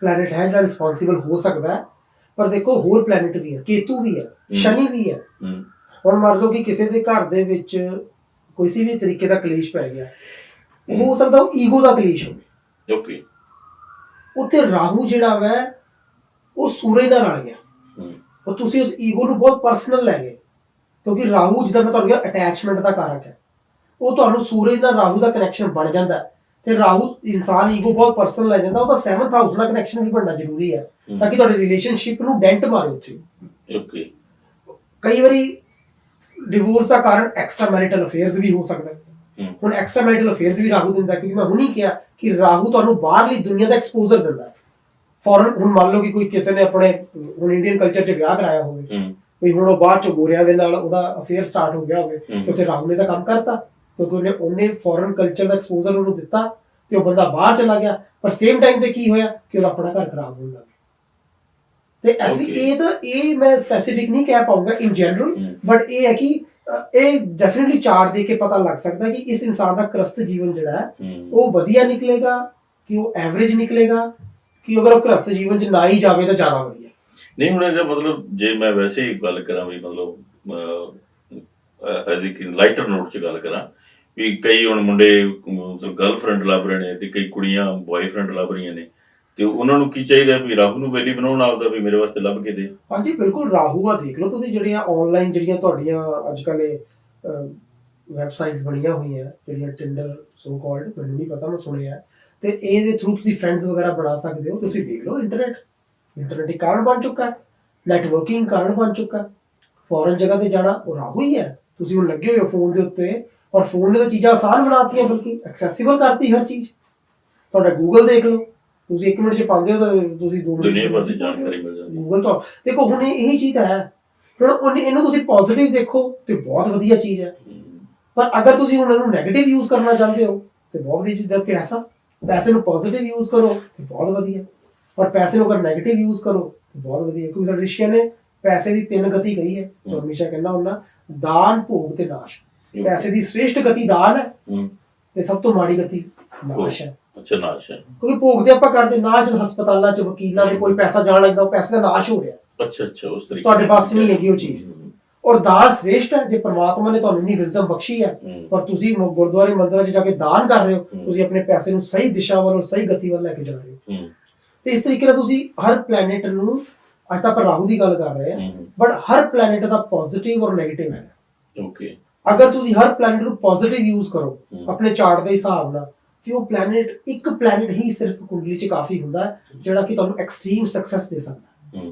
ਪਲੈਨਟ ਹੈ ਜਿਹੜਾ ਰਿਸਪੌਂਸਿਬਲ ਹੋ ਸਕਦਾ ਹੈ ਪਰ ਦੇਖੋ ਹੋਰ ਪਲੈਨਟ ਵੀ ਹੈ ਕੇਤੂ ਵੀ ਹੈ ਸ਼ਨੀ ਵੀ ਹੈ। ਹੁਣ ਮੰਨ ਲਓ ਕਿ ਕਿਸੇ ਦੇ ਘਰ ਦੇ ਵਿੱਚ ਕਿਸੇ ਵੀ ਤਰੀਕੇ ਦਾ ਕਲੇਸ਼ ਪੈ ਗਿਆ ਹੋ ਸਕਦਾ ਉਹ ਈਗੋ ਦਾ ਕਲੇਸ਼ ਹੋਵੇ।
ਓਕੇ
ਉੱਥੇ ਰਾਹੂ ਜਿਹੜਾ ਵੈ ਉਹ ਸੂਰਜ ਨਾਲ ਰਲ ਗਿਆ। ਉਹ ਤੁਸੀਂ ਉਸ ਈਗੋ ਨੂੰ ਬਹੁਤ ਪਰਸਨਲ ਲੈ ਗਏ। ਕਿਉਂਕਿ ਰਾਹੂ ਜਿੱਦਾਂ ਮੈਂ ਤੁਹਾਨੂੰ ਕਿਹਾ ਅਟੈਚਮੈਂਟ ਦਾ ਕਾਰਕ ਹੈ। ਉਹ ਤੁਹਾਨੂੰ ਸੂਰਜ ਨਾਲ ਰਾਹੂ ਦਾ ਕਨੈਕਸ਼ਨ ਬਣ ਜਾਂਦਾ ਹੈ। ਤੇ ਰਾਹੂ ਇਨਸਾਨ ਈਗੋ ਬਹੁਤ ਪਰਸਨਲ ਲੈ ਜਾਂਦਾ ਉਹਦਾ 7th ਹਾਊਸ ਨਾਲ ਕਨੈਕਸ਼ਨ ਵੀ ਬਣਨਾ ਜ਼ਰੂਰੀ ਹੈ। ਤਾਂ ਕਿ ਤੁਹਾਡੀ ਰਿਲੇਸ਼ਨਸ਼ਿਪ ਨੂੰ ਡੈਂਟ ਮਾਰੇ ਉੱਥੇ।
ਓਕੇ
ਕਈ ਵਾਰੀ ਡਿਵੋਰਸ ਦਾ ਕਾਰਨ ਐਕਸਟਰਾ ਮੈਰਿਟਲ ਅਫੇਅਰਸ ਵੀ ਹੋ ਸਕਦਾ ਹੈ। ਹੁਣ ਐਕਸਟਰਾ ਮੈਰਿਟਲ ਅਫੇਅਰਸ ਵੀ ਰਾਹੂ ਦਿੰਦਾ ਕਿਉਂਕਿ ਮੈਂ ਹੁਣੀ ਕਿਹਾ ਕਿ ਰਾਹੂ ਤੁਹਾਨੂੰ ਬਾਹਰਲੀ ਦੁਨੀਆ ਦਾ ਐਕਸਪੋਜ਼ਰ ਦਿੰਦਾ ਫੋਰਨ ਹੁਣ ਮੰਨ ਲਓ ਕਿ ਕੋਈ ਕਿਸੇ ਨੇ ਆਪਣੇ ਹੁਣ ਇੰਡੀਅਨ ਕਲਚਰ 'ਚ ਵਿਆਹ ਕਰਾਇਆ ਹੋਵੇ। ਵੀ ਹੁਣ ਉਹ ਬਾਅਦ ਚ ਗੋਰਿਆਂ ਦੇ ਨਾਲ ਉਹਦਾ ਅਫੇਅਰ ਸਟਾਰਟ ਹੋ ਗਿਆ ਹੋਵੇ ਉੱਥੇ ਰਾਹੂ ਨੇ ਤਾਂ ਕੰਮ ਕਰਤਾ ਕਿਉਂਕਿ ਉਹਨੇ ਉਹਨੇ ਫੋਰਨ ਕਲਚਰ ਦਾ ਐਕਸਪੋਜ਼ਰ ਉਹਨੂੰ ਦਿੱਤਾ ਤੇ ਉਹ ਬੰਦਾ ਬਾਹਰ ਚਲਾ ਗਿਆ ਪਰ ਸੇਮ ਟਾਈਮ ਤੇ ਕੀ ਹੋਇਆ ਕਿ ਉਹਦਾ ਆਪਣਾ ਘਰ ਖਰਾਬ ਹੋਣ ਲੱਗ ਗਿਆ ਤੇ ਐਸੀ. ਇਹ ਤਾਂ ਇਹ ਮੈਂ ਸਪੈਸੀਫਿਕ ਨਹੀਂ ਕਹਿ ਪਾਉਂਗਾ ਇਨ ਜਨਰਲ। ਬਟ ਇਹ ਹੈ ਕਿ ਇਹ ਡੈਫੀਨਿਟਲੀ ਚਾਰਟ ਦੇ ਕੇ ਪਤਾ ਲੱਗ ਸਕਦਾ ਕਿ ਇਸ ਇਨਸਾਨ ਦਾ ਕਰਸਤ ਜੀਵਨ ਜਿਹੜਾ ਹੈ ਉਹ ਵਧੀਆ ਨਿਕਲੇਗਾ ਕਿ ਉਹ ਐਵਰੇਜ ਨਿਕਲੇਗਾ ਕਿ ਅਗਰ ਉਹ ਗ੍ਰਸਤ ਜੀਵਨ 'ਚ ਨਾ ਹੀ ਜਾਵੇ ਤਾਂ ਜ਼ਿਆਦਾ ਵਧੀਆ
ਨਹੀਂ, ਹੁਣ ਇਹਦਾ ਮਤਲਬ ਜੇ ਮੈਂ ਵੈਸੇ ਹੀ ਗੱਲ ਕਰਾਂ ਵੀ ਮਤਲਬ ਐਜ਼ ਇੱਕ ਲਾਈਟਰ ਨੋਟ 'ਚ ਗੱਲ ਕਰਾਂ ਵੀ ਕਈ ਹੁਣ ਮੁੰਡੇ ਗਰਲਫ੍ਰੈਂਡ ਲੱਭ ਰਹੇ ਨੇ ਤੇ ਕਈ ਕੁੜੀਆਂ ਬॉयਫ੍ਰੈਂਡ ਲੱਭ ਰਹੀਆਂ ਨੇ, ਤੇ ਉਹਨਾਂ ਨੂੰ ਕੀ ਚਾਹੀਦਾ ਵੀ ਰੱਬ ਨੂੰ ਬੇਲੀ ਬਣਾਉਣ ਆਪਦਾ ਵੀ ਮੇਰੇ ਵਾਸਤੇ ਲੱਭ ਕੇ ਦੇ?
ਹਾਂਜੀ, ਬਿਲਕੁਲ ਰਾਹੂ ਆ, ਦੇਖ ਲਓ ਤੁਸੀਂ ਜਿਹੜੀਆਂ ਆਨਲਾਈਨ ਜਿਹੜੀਆਂ ਤੁਹਾਡੀਆਂ ਅੱਜ ਕੱਲ੍ਹ ਵੈਬਸਾਈਟਸ ਬਣੀਆਂ ਹੋਈਆਂ, ਜਿਹੜੀਆਂ ਟਿੰਡਰ ਸੋ ਕਾਲਡ ਮੈਨੂੰ ਨਹੀਂ ਪਤਾ, ਮੈਂ ਸੁਣਿਆ। ਤੇ ਇਹਦੇ ਥਰੂ ਤੁਸੀਂ ਫਰੈਂਡਸ ਵਗੈਰਾ ਬਣਾ ਸਕਦੇ ਹੋ, ਤੁਸੀਂ ਦੇਖ ਲਓ ਇੰਟਰਨੈਟ ਇੰਟਰਨੈਟ ਇੱਕ ਕਾਰਨ ਬਣ ਚੁੱਕਾ ਹੈ ਨੈਟਵਰਕਿੰਗ ਕਾਰਨ ਬਣ ਚੁੱਕਾ ਫੋਰਨ ਜਗ੍ਹਾ ਤੇ ਜਾਣਾ ਉਹ ਰਾਹੂ ਹੀ ਹੈ। ਤੁਸੀਂ ਹੁਣ ਲੱਗੇ ਹੋਏ ਹੋ ਫੋਨ ਦੇ ਉੱਤੇ ਔਰ ਫੋਨ ਨੇ ਤਾਂ ਚੀਜ਼ਾਂ ਆਸਾਨ ਬਣਾਤੀਆਂ ਬਲਕਿ ਐਕਸੈਸਿਬਲ ਕਰਤੀ ਹਰ ਚੀਜ਼। ਤੁਹਾਡਾ ਗੂਗਲ ਦੇਖ ਲਓ ਤੁਸੀਂ 1 ਮਿੰਟ 'ਚ ਪਾਉਂਦੇ ਹੋ ਤਾਂ ਤੁਸੀਂ 2 ਮਿੰਟ 'ਚ
ਦੁਨੀਆ ਭਰ ਦੀ ਜਾਣਕਾਰੀ ਮਿਲ ਜਾਂਦੀ ਹੈ।
ਗੂਗਲ ਤੋਂ ਦੇਖੋ ਹੁਣ ਇਹ ਚੀਜ਼ ਹੈ। ਹੁਣ ਇਹਨੂੰ ਤੁਸੀਂ ਪੋਜ਼ਿਟਿਵ ਦੇਖੋ ਤੇ ਬਹੁਤ ਵਧੀਆ ਚੀਜ਼ ਹੈ। ਪਰ ਅਗਰ ਤੁਸੀਂ ਹੁਣ ਇਹਨੂੰ 네ਗੇਟਿਵ ਯੂਜ਼ ਕਰਨਾ ਚਾਹੁੰਦੇ ਹੋ ਤੇ ਬਹੁਤ ਵਧੀਆ ਚੀਜ਼ ਹੈ। ਪੈਸਾ ਪੈਸੇ ਨੂੰ ਪੋਜ਼ਿਟਿਵ ਯੂਜ਼ ਕਰੋ ਤੇ ਬਹੁਤ ਵਧੀਆ। ਔਰ ਪੈਸੇ ਨੂੰ ਅਗਰ 네ਗੇਟਿਵ ਯੂਜ਼ ਕਰੋ ਤੇ ਬਹੁਤ ਵਧੀਆ ਕਿਉਂਕਿ ਸਾਡੇ ਰਿਸ਼ੀਆਂ ਨੇ ਪੈਸੇ ਦੀ ਤਿੰਨ ਗਤੀ ਕਹੀ ਹੈ। ਮੈਂ ਹਮੇਸ਼ਾ ਕਹਿੰਦਾ ਹੁੰਦਾ ਦਾਨ ਭੋਗ ਤੇ ਨਾਸ਼। ਪੈਸੇ ਦੀ ਸ੍ਰੇਸ਼ਟ ਗਤੀ ਦਾਨ ਹੈ ਤੇ ਸਭ ਤੋਂ ਮਾੜੀ ਗਤੀ ਨਾਸ਼ ਹੈ।
ਅੱਛਾ ਨਾਸ਼ ਹੈ।
ਕਿਉਂਕਿ ਭੋਗ ਤੇ ਆਪਾਂ ਕਰਦੇ ਨਾਚ ਹਸਪਤਾਲਾਂ 'ਚ ਵਕੀਲਾਂ ਦੇ ਕੋਈ ਪੈਸਾ ਜਾਣ ਲੱਗਦਾ ਉਹ ਪੈਸੇ ਦਾ ਨਾਸ਼ ਹੋ ਰਿਹਾ।
ਅੱਛਾ ਅੱਛਾ ਉਸ ਤਰੀਕੇ
ਤੁਹਾਡੇ ਪਾਸ ਨਹੀਂ ਹੈਗੀ ਉਹ ਚੀਜ਼। ਔਰ ਦਾਨ ਸ੍ਰੇਸ਼ਟ ਹੈ ਜੇ ਪ੍ਰਮਾਤਮਾ ਨੇ ਤੁਹਾਨੂੰ ਇੰਨੀ ਵਿਜ਼ਡਮ ਬਖਸ਼ੀ ਹੈ ਪਰ ਤੁਸੀਂ ਗੁਰਦੁਆਰੇ ਮੰਦਿਰਾਂ 'ਚ ਜਾ ਕੇ ਦਾਨ ਕਰ ਰਹੇ ਹੋ। ਤੁਸੀਂ ਆਪਣੇ ਪੈਸੇ ਨੂੰ ਸਹੀ ਦਿਸ਼ਾ ਵੱਲ ਔਰ ਸਹੀ ਗਤੀ ਵੱਲ ਲੈ ਕੇ ਜਾ ਰਹੇ ਹੋ। ਤੇ ਇਸ ਤਰੀਕੇ ਨਾਲ ਤੁਸੀਂ ਹਰ ਪਲੈਨਟ ਨੂੰ ਅੱਜ ਤਾਂ ਆਪਾਂ ਰਾਹੂ ਦੀ ਗੱਲ ਕਰ ਰਹੇ ਹਾਂ ਬਟ ਹਰ ਪਲੈਨਟ ਦਾ ਪੋਜ਼ਿਟਿਵ ਔਰ 네ਗੇਟਿਵ ਹੈ।
ਓਕੇ
ਅਗਰ ਤੁਸੀਂ ਹਰ ਪਲੈਨਟ ਨੂੰ ਪੋਜ਼ਿਟਿਵ ਯੂਜ਼ ਕਰੋ। ਆਪਣੇ ਚਾਰਟ ਦੇ ਹਿਸਾਬ ਨਾਲ ਤੇ ਉਹ ਪਲੈਨਟ ਇੱਕ ਪਲੈਨਟ ਹੀ ਸਿਰਫ ਕੁੰਡਲੀ 'ਚ ਕਾਫੀ ਹੁੰਦਾ ਜਿਹੜਾ ਕਿ ਤੁਹਾਨੂੰ ਐਕਸਟ੍ਰੀਮ ਸਕਸੈਸ ਦੇ ਸਕਦਾ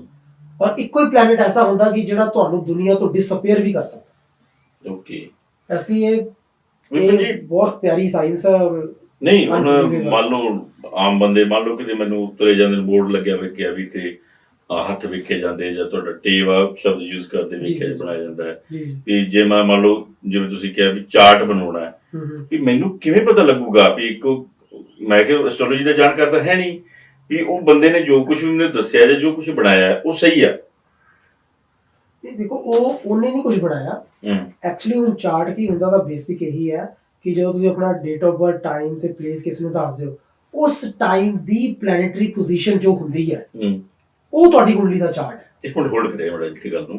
ਔਰ ਇੱਕੋ ਹੀ ਪਲੈਨਟ ਐਸਾ ਹੁੰਦਾ ਕਿ ਜਿਹੜਾ ਤੁਹਾਨੂੰ ਦੁਨੀਆ ਤੋਂ ਡਿਸਅਪੀਅਰ ਵੀ ਕਰ ਸਕਦਾ
ਓਕੇ।
ਇਸ ਲਈ ਇਹ ਬਹੁਤ ਪਿਆਰੀ ਸਾਇੰਸ ਹੈ ਔਰ
ਨਹੀਂ ਹੁਣ। ਮੰਨ ਲਓ ਆਮ ਬੰਦੇ ਮੰਨ ਲਓ ਕਿਤੇ ਮੈਨੂੰ ਤੁਰੇ ਜਾਂਦੇ ਨੇ ਬੋਰਡ ਲੱਗਿਆ ਵੇਖਿਆ ਵੀ ਤੇ ਆਹ ਹੱਥ ਵੇਖੇ ਜਾਂਦੇ ਜਾਂ ਤੁਹਾਡਾ ਟੇਵਾ ਸ਼ਬਦ ਯੂਜ਼ ਕਰਦੇ ਵੇਖਿਆ। ਬਣਾਇਆ ਜਾਂਦਾ ਹੈ ਵੀ ਜੇ ਮੈਂ ਮੰਨ ਲਓ ਜਿਵੇਂ ਤੁਸੀਂ ਕਿਹਾ ਵੀ ਚਾਰਟ ਬਣਾਉਣਾ ਹੈ। ਵੀ ਮੈਨੂੰ ਕਿਵੇਂ ਪਤਾ ਲੱਗੂਗਾ ਵੀ ਇੱਕ ਮੈਂ ਕਿ ਐਸਟ੍ਰੋਲੋਜੀ ਦਾ ਜਾਣਕਾਰ ਤਾਂ ਹੈ ਨਹੀਂ ਵੀ ਉਹ ਬੰਦੇ ਨੇ ਜੋ ਕੁਝ ਵੀ ਮੈਨੂੰ ਦੱਸਿਆ ਜਾਂ ਜੋ ਕੁਝ ਬਣਾਇਆ ਉਹ ਸਹੀ ਆ
ਇਹ ਦੇਖੋ ਉਹ ਉਹਨੇ ਨਹੀਂ ਕੁਝ ਬਣਾਇਆ ਐਕਚੁਅਲੀ ਹੁਣ ਚਾਰਟ ਕੀ ਹੁੰਦਾ ਦਾ ਬੇਸਿਕ ਇਹੀ ਹੈ ਕਿ ਜਦੋਂ ਤੁਸੀਂ ਆਪਣਾ ਡੇਟ ਆਫ ਬਰਥ ਟਾਈਮ ਤੇ ਪਲੇਸ ਕਿਸ ਨੂੰ ਦੱਸਦੇ ਹੋ ਉਸ ਟਾਈਮ ਦੀ ਪਲੈਨੇਟਰੀ ਪੋਜੀਸ਼ਨ ਜੋ ਹੁੰਦੀ ਹੈ
ਹੂੰ।
ਉਹ ਤੁਹਾਡੀ ਕੁੰਡਲੀ ਦਾ ਚਾਰਟ ਹੈ।
ਇੱਕ ਮਿੰਟ ਹੋਲਡ ਕਰਿਆ ਮੜਾ ਇੱਥੇ ਗੱਲ ਨੂੰ।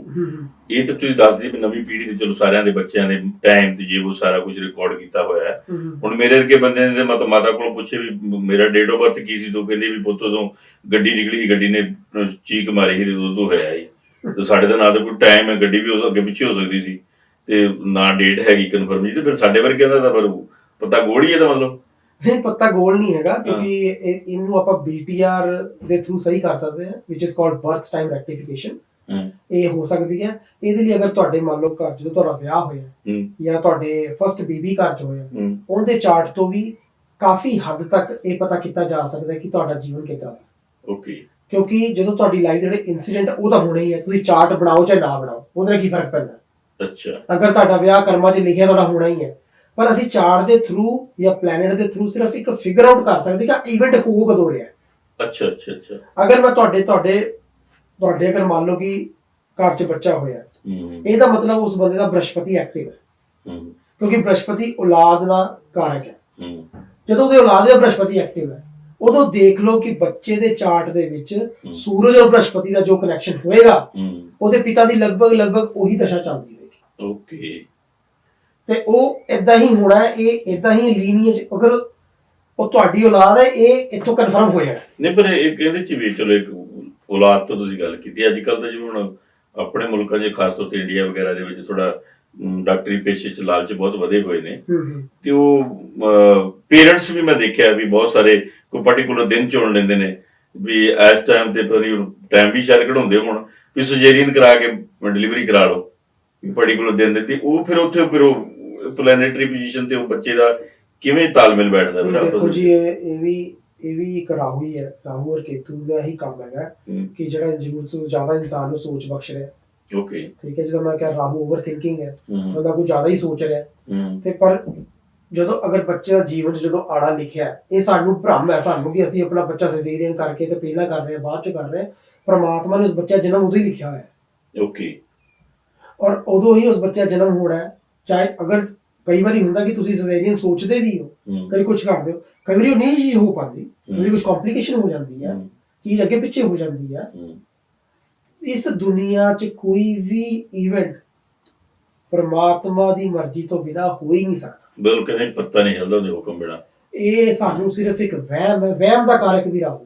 ਇਹ ਤਾਂ ਤੁਸੀਂ ਦੱਸਦੇ ਵੀ ਨਵੀਂ ਪੀੜ੍ਹੀ ਦੇ ਚਲੋ ਸਾਰਿਆਂ ਦੇ ਬੱਚਿਆਂ ਦੇ ਟਾਈਮ ਤੇ ਜੇ ਉਹ ਸਾਰਾ ਕੁਝ ਰਿਕਾਰਡ ਕੀਤਾ ਹੋਇਆ ਹੈ। ਹੁਣ ਮੇਰੇ ਵਰਗੇ ਬੰਦੇ ਨੇ ਮਤ ਮਾਤਾ ਕੋਲੋਂ ਪੁੱਛੇ ਵੀ ਮੇਰਾ ਡੇਟ ਆਫ ਬਰਥ ਕੀ ਸੀ ਤੋ ਕਹਿੰਦੇ ਵੀ ਪੁੱਤ ਤੋਂ ਗੱਡੀ ਨਿਕਲੀ ਸੀ ਗੱਡੀ ਨੇ ਚੀਕ ਮਾਰੀ ਸੀ ਤੇ ਉਦੋਂ ਤੋਂ ਹੋਇਆ ਸੀ। ਤੇ ਸਾਡੇ ਦਾ ਨਾ ਤਾਂ ਕੋਈ ਟਾਈਮ ਹੈ ਗੱਡੀ ਵੀ ਉਸ ਅੱਗੇ ਪਿੱਛੇ ਹੋ ਸਕਦੀ ਸੀ। ਤੇ ਨਾ ਡੇਟ ਹੈਗੀ ਕਨਫਰਮ ਜੀ ਤੇ ਫਿਰ ਸਾਡੇ ਵਰਗਿਆਂ ਦਾ ਤਾਂ ਫਿਰ ਪਤਾ ਗੋੜੀ ਹੈ ਦਾ ਮਤਲਬ।
ਨਹੀਂ ਪੱਤਾ ਗੋਲ ਨਹੀਂ ਹੈਗਾ ਕਿਉਂਕਿ ਇਹ- ਇਹਨੂੰ ਆਪਾਂ BTR ਦੇ ਥਰੂ ਸਹੀ ਕਰ ਸਕਦੇ ਹਾਂ which is called birth time rectification
ਹੂੰ।
ਇਹ ਹੋ ਸਕਦੀ ਹੈ। ਇਹਦੇ ਲਈ ਅਗਰ ਤੁਹਾਡੇ ਮੰਨ ਲਓ ਘਰ ਜਦੋਂ ਤੁਹਾਡਾ ਵਿਆਹ ਹੋਇਆ
ਹੂੰ।
ਜਾਂ ਤੁਹਾਡੇ ਫਸਟ ਬੀਬੀ ਘਰ ਚ ਹੋਇਆ
ਹੂੰ।
ਉਹਦੇ ਚਾਰਟ ਤੋਂ ਵੀ ਕਾਫੀ ਹੱਦ ਤੱਕ ਇਹ ਪਤਾ ਕੀਤਾ ਜਾ ਸਕਦਾ ਹੈ ਕਿ ਤੁਹਾਡਾ ਜੀਵਨ ਕਿੱਦਾਂ ਦਾ।
ਓਕੇ
ਕਿਉਂਕਿ ਜਦੋਂ ਤੁਹਾਡੀ ਲਾਈਫ ਜਿਹੜੇ ਇਨਸੀਡੈਂਟ ਉਹ ਤਾਂ ਹੋਣੇ ਹੀ ਹੈ ਤੁਸੀਂ ਚਾਰਟ ਬਣਾਓ ਚਾਹੇ ਨਾ ਬਣਾਓ ਉਹਦੇ ਨਾਲ ਕੀ ਫ਼ਰਕ ਪੈਂਦਾ?
ਅੱਛਾ।
ਅਗਰ ਤੁਹਾਡਾ ਵਿਆਹ ਕਰਮਾਂ 'ਚ ਲਿਖਿਆ ਤੁਹਾਡਾ ਹੋਣਾ ਹੀ ਹੈ। ਪਰ ਅਸੀਂ ਚਾਰਟ ਦੇ ਥਰੂ ਜਾਂ ਪਲੈਨਟ ਦੇ ਥਰੂ ਸਿਰਫ ਇੱਕ ਫਿਗਰ ਆਊਟ ਕਰ ਸਕਦੇ ਕਿ ਇਵੈਂਟ ਹੋ ਕਦੋਂ ਰਿਹਾ ਹੈ।
ਅੱਛਾ ਅੱਛਾ ਅੱਛਾ।
ਅਗਰ ਮੈਂ ਤੁਹਾਡੇ ਤੁਹਾਡੇ ਤੁਹਾਡੇ ਅਗਰ ਮੰਨ ਲਓ ਕਿ ਘਰ 'ਚ ਬੱਚਾ ਹੋਇਆ
ਹੂੰ
ਇਹਦਾ ਮਤਲਬ ਉਸ ਬੰਦੇ ਦਾ ਬ੍ਰਹਸਪਤੀ ਐਕਟਿਵ ਹੈ।
ਹੂੰ।
ਕਿਉਂਕਿ ਬ੍ਰਹਸਪਤੀ ਔਲਾਦ ਦਾ ਕਾਰਕ ਹੈ।
ਹੂੰ।
ਜਦੋਂ ਉਹਦੇ ਔਲਾਦ ਦਾ ਬ੍ਰਹਸਪਤੀ ਐਕਟਿਵ ਹੈ ਉਦੋਂ ਦੇਖ ਲਓ ਕਿ ਬੱਚੇ ਦੇ ਚਾਰਟ ਦੇ ਵਿੱਚ ਸੂਰਜ ਔਰ ਬ੍ਰਹਸਪਤੀ ਦਾ ਜੋ ਕਨੈਕਸ਼ਨ ਹੋਏਗਾ
ਹੂੰ।
ਉਹਦੇ ਪਿਤਾ ਦੀ ਲਗਭਗ ਲਗਭਗ ਉਹੀ ਦਸ਼ਾ ਚੱਲਦੀ ਹੋਏਗੀ।
ਓਕੇ
ਤੇ ਉਹ ਇਦਾਂ ਹੀ ਹੋਣਾ ਹੈ, ਇਹ ਇਦਾਂ ਹੀ ਲੀਨੀਅਜ ਅਗਰ ਉਹ ਤੁਹਾਡੀ ਔਲਾਦ ਹੈ ਇਹ ਇੱਥੋਂ ਕਨਫਰਮ ਹੋ ਜਾਣਾ
ਨਹੀਂ ਪਰ ਇਹ ਇਹਦੇ ਚ ਵੀ ਚਲੋ ਇੱਕ ਔਲਾਦ ਤੋਂ ਤੁਸੀਂ ਗੱਲ ਕੀਤੀ ਅੱਜ ਕੱਲ ਤਾਂ ਜਿਵੇਂ ਹੁਣ ਆਪਣੇ ਮੁਲਕਾਂ 'ਚ ਖਾਸ ਤੌਰ ਤੇ ਇੰਡੀਆ ਵਗੈਰਾ ਦੇ ਵਿੱਚ ਥੋੜਾ ਡਾਕਟਰੀ ਪੇਸ਼ੇ 'ਚ ਲਾਲਚ ਬਹੁਤ ਵਧੇ ਹੋਏ ਨੇ। ਤੇ ਉਹ ਪੇਰੈਂਟਸ ਵੀ ਮੈਂ ਦੇਖਿਆ ਵੀ ਬਹੁਤ ਸਾਰੇ ਕੋਈ ਪਾਰਟਿਕੂਲਰ ਦਿਨ ਚੁਣ ਲੈਂਦੇ ਨੇ ਵੀ ਇਸ ਟਾਈਮ ਤੇ ਪਤਾ ਨਹੀਂ ਟਾਈਮ ਵੀ ਸ਼ਾਇਦ ਕਢਾਉਂਦੇ ਹੁਣ ਵੀ ਸਰਜਰੀਨ ਕਰਾ ਕੇ ਡਿਲੀਵਰੀ ਕਰਾ ਲਓ। ਪਾਰਟਿਕੂਲਰ ਦਿਨ ਦੇ ਤੇ ਉਹ ਫਿਰ ਉੱਥੇ ਫਿਰ ਉਹ ਪਲੈਨੇਟਰੀ ਪੋਜੀਸ਼ਨ ਤੇ ਉਹ ਬੱਚੇ ਦਾ ਕਿਵੇਂ ਤਾਲਮੇਲ ਬੈਠਦਾ ਫਿਰ ਆਪਸ ਵਿੱਚ?
ਜੀ ਇਹ ਇਹ ਵੀ ਇਹ ਵੀ ਇੱਕ ਰਾਹੂ ਹੀ ਹੈ। ਰਾਹੂ ਔਰ ਕੇਤੂ ਦਾ ਹੀ ਕੰਮ ਹੈਗਾ ਕਿ ਜਿਹੜਾ ਜ਼ਰੂਰਤ ਤੋਂ ਜ਼ਿਆਦਾ ਇਨਸਾਨ ਨੂੰ ਸੋਚ ਬਖਸ਼ ਰਿਹਾ।
ਓਕੇ
ਠੀਕ ਹੈ ਜਦੋਂ ਮੈਂ ਕਿਹਾ ਰਾਹੂ ਓਵਰ ਥਿੰਕਿੰਗ ਹੈ। ਬੰਦਾ ਕੁਝ ਜ਼ਿਆਦਾ ਹੀ ਸੋਚ ਰਿਹਾ ਤੇ ਪਰ ਜਦੋਂ ਅਗਰ ਬੱਚੇ ਦਾ ਜੀਵਨ ਜਦੋਂ ਆੜਾ ਲਿਖਿਆ ਇਹ ਸਾਨੂੰ ਭ੍ਰਮ ਹੈ ਸਾਨੂੰ ਕਿ ਅਸੀਂ ਆਪਣਾ ਬੱਚਾ ਸਿਜ਼ੇਰੀਅਨ ਕਰਕੇ ਤੇ ਪਹਿਲਾਂ ਕਰ ਰਹੇ ਹਾਂ ਬਾਅਦ 'ਚ ਕਰ ਰਹੇ ਹਾਂ। ਪ੍ਰਮਾਤਮਾ ਨੇ ਉਸ ਬੱਚੇ ਦਾ ਜਨਮ ਉਦੋਂ ਹੀ ਲਿਖਿਆ ਹੋਇਆ ਹੈ।
ਓਕੇ
ਔਰ ਉਦੋਂ ਹੀ ਉਸ ਬੱਚੇ ਦਾ ਜਨਮ ਹੋਣਾ ਹੈ। ਚਾਹੇ ਅਗਰ ਕਈ ਵਾਰੀ ਹੁੰਦਾ ਕਿ ਤੁਸੀਂ ਸਿਜ਼ੇਰੀਅਨ ਸੋਚਦੇ ਵੀ ਹੋ ਕਈ ਕੁਝ ਕਰਦੇ ਹੋ ਕਈ ਵਾਰੀ ਉਹ ਨਹੀਂ ਚੀਜ਼ ਹੋ ਪਾਉਂਦੀ। ਕਈ ਕੁਝ ਕੰਪਲਿਕੇਸ਼ਨ ਹੋ ਜਾਂਦੀ ਹੈ ਚੀਜ਼ ਅੱਗੇ ਪਿੱਛੇ ਹੋ ਜਾਂਦੀ ਹੈ। ਇਸ ਦੁਨੀਆ 'ਚ ਕੋਈ ਵੀ ਇਵੈਂਟ ਪਰਮਾਤਮਾ ਦੀ ਮਰਜ਼ੀ ਤੋਂ ਬਿਨਾ ਹੋ ਹੀ ਨਹੀਂ ਸਕਦਾ।
ਬਿਲਕੁਲ ਕਹਿੰਦੇ ਪੱਤਾ ਨਹੀਂ ਹਿਲਦਾ ਉਹਦੇ ਹੁਕਮ ਬਿਨਾ।
ਇਹ ਸਾਨੂੰ ਸਿਰਫ ਇੱਕ ਵਹਿਮ ਹੈ। ਵਹਿਮ ਦਾ ਕਾਰਕ ਵੀ ਰਾਹੂ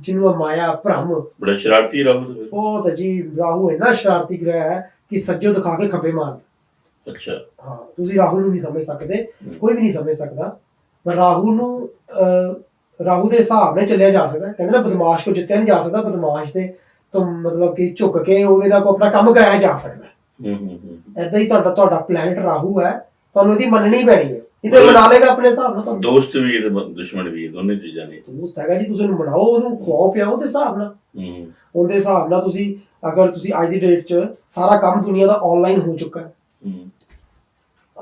ਜਿਹਨੂੰ ਮਾਇਆ ਭ੍ਰਮ।
ਬੜਾ ਸ਼ਰਾਰਤੀ ਰਹੂ ਤੇ ਫਿਰ।
ਬਹੁਤ ਜੀ ਰਾਹੂ ਇੰਨਾ ਸ਼ਰਾਰਤੀ ਗ੍ਰਹਿ ਹੈ ਕਿ ਸੱਜੋ ਦਿਖਾ ਕੇ ਖੱਬੇ ਮਾਰਦਾ
ਅੱਛਾ।
ਹਾਂ ਤੁਸੀਂ ਰਾਹੂ ਨੂੰ ਨਹੀਂ ਸਮਝ ਸਕਦੇ
ਹਮ।
ਕੋਈ ਵੀ ਨਹੀਂ ਸਮਝ ਸਕਦਾ। ਪਰ ਰਾਹੂ ਨੂੰ ਅਹ, ਰਾਹੂ ਦੇ ਹਿਸਾਬ ਨਾਲ ਚੱਲਿਆ ਜਾ ਸਕਦਾ। ਕਹਿੰਦੇ ਨਾ ਬਦਮਾਸ਼ ਕੋ ਜਿੱਤਿਆ ਨਹੀਂ ਜਾ ਸਕਦਾ ਬਦਮਾਸ਼ ਦੇ ਤੋਂ ਮਤਲਬ ਕਿ ਝੁੱਕ ਕੇ ਉਹਦੇ ਨਾਲ ਕੋ ਆਪਣਾ ਕੰਮ ਕਰਾਇਆ ਜਾ ਸਕਦਾ।
ਹੂੰ ਹੂੰ ਹੂੰ
ਐਦਾਂ ਹੀ ਤੁਹਾਡਾ ਤੁਹਾਡਾ ਪਲੈਨਟ ਰਾਹੂ ਹੈ। ਤੁਹਾਨੂੰ ਇਹਦੀ ਮੰਨਣੀ ਪੈਣੀ ਹੈ। ਇਹਦੇ ਬਣਾ ਲੇਗਾ ਆਪਣੇ ਹਿਸਾਬ ਨਾਲ ਤੁਹਾਨੂੰ?
ਦੋਸਤ ਵੀ ਤੇ ਦੁਸ਼ਮਣ ਵੀ ਦੋਨੇ ਚੀਜ਼ਾਂ ਨੇ।
ਦੋਸਤ ਹੈਗਾ ਜੀ ਤੁਸੀਂ ਉਹਨੂੰ ਬਣਾਓ ਉਹਨੂੰ ਖਵਾਓ ਪਿਆਓ ਉਹਦੇ ਹਿਸਾਬ ਨਾਲ।
ਹੂੰ।
ਉਹਦੇ ਹਿਸਾਬ ਨਾਲ ਤੁਸੀਂ ਅਗਰ ਤੁਸੀਂ ਅੱਜ ਦੀ ਡੇਟ 'ਚ ਸਾਰਾ ਕੰਮ ਦੁਨੀਆ ਦਾ ਆਨਲਾਈਨ ਹੋ ਚੁੱਕਾ ਹੈ।
ਹੂੰ।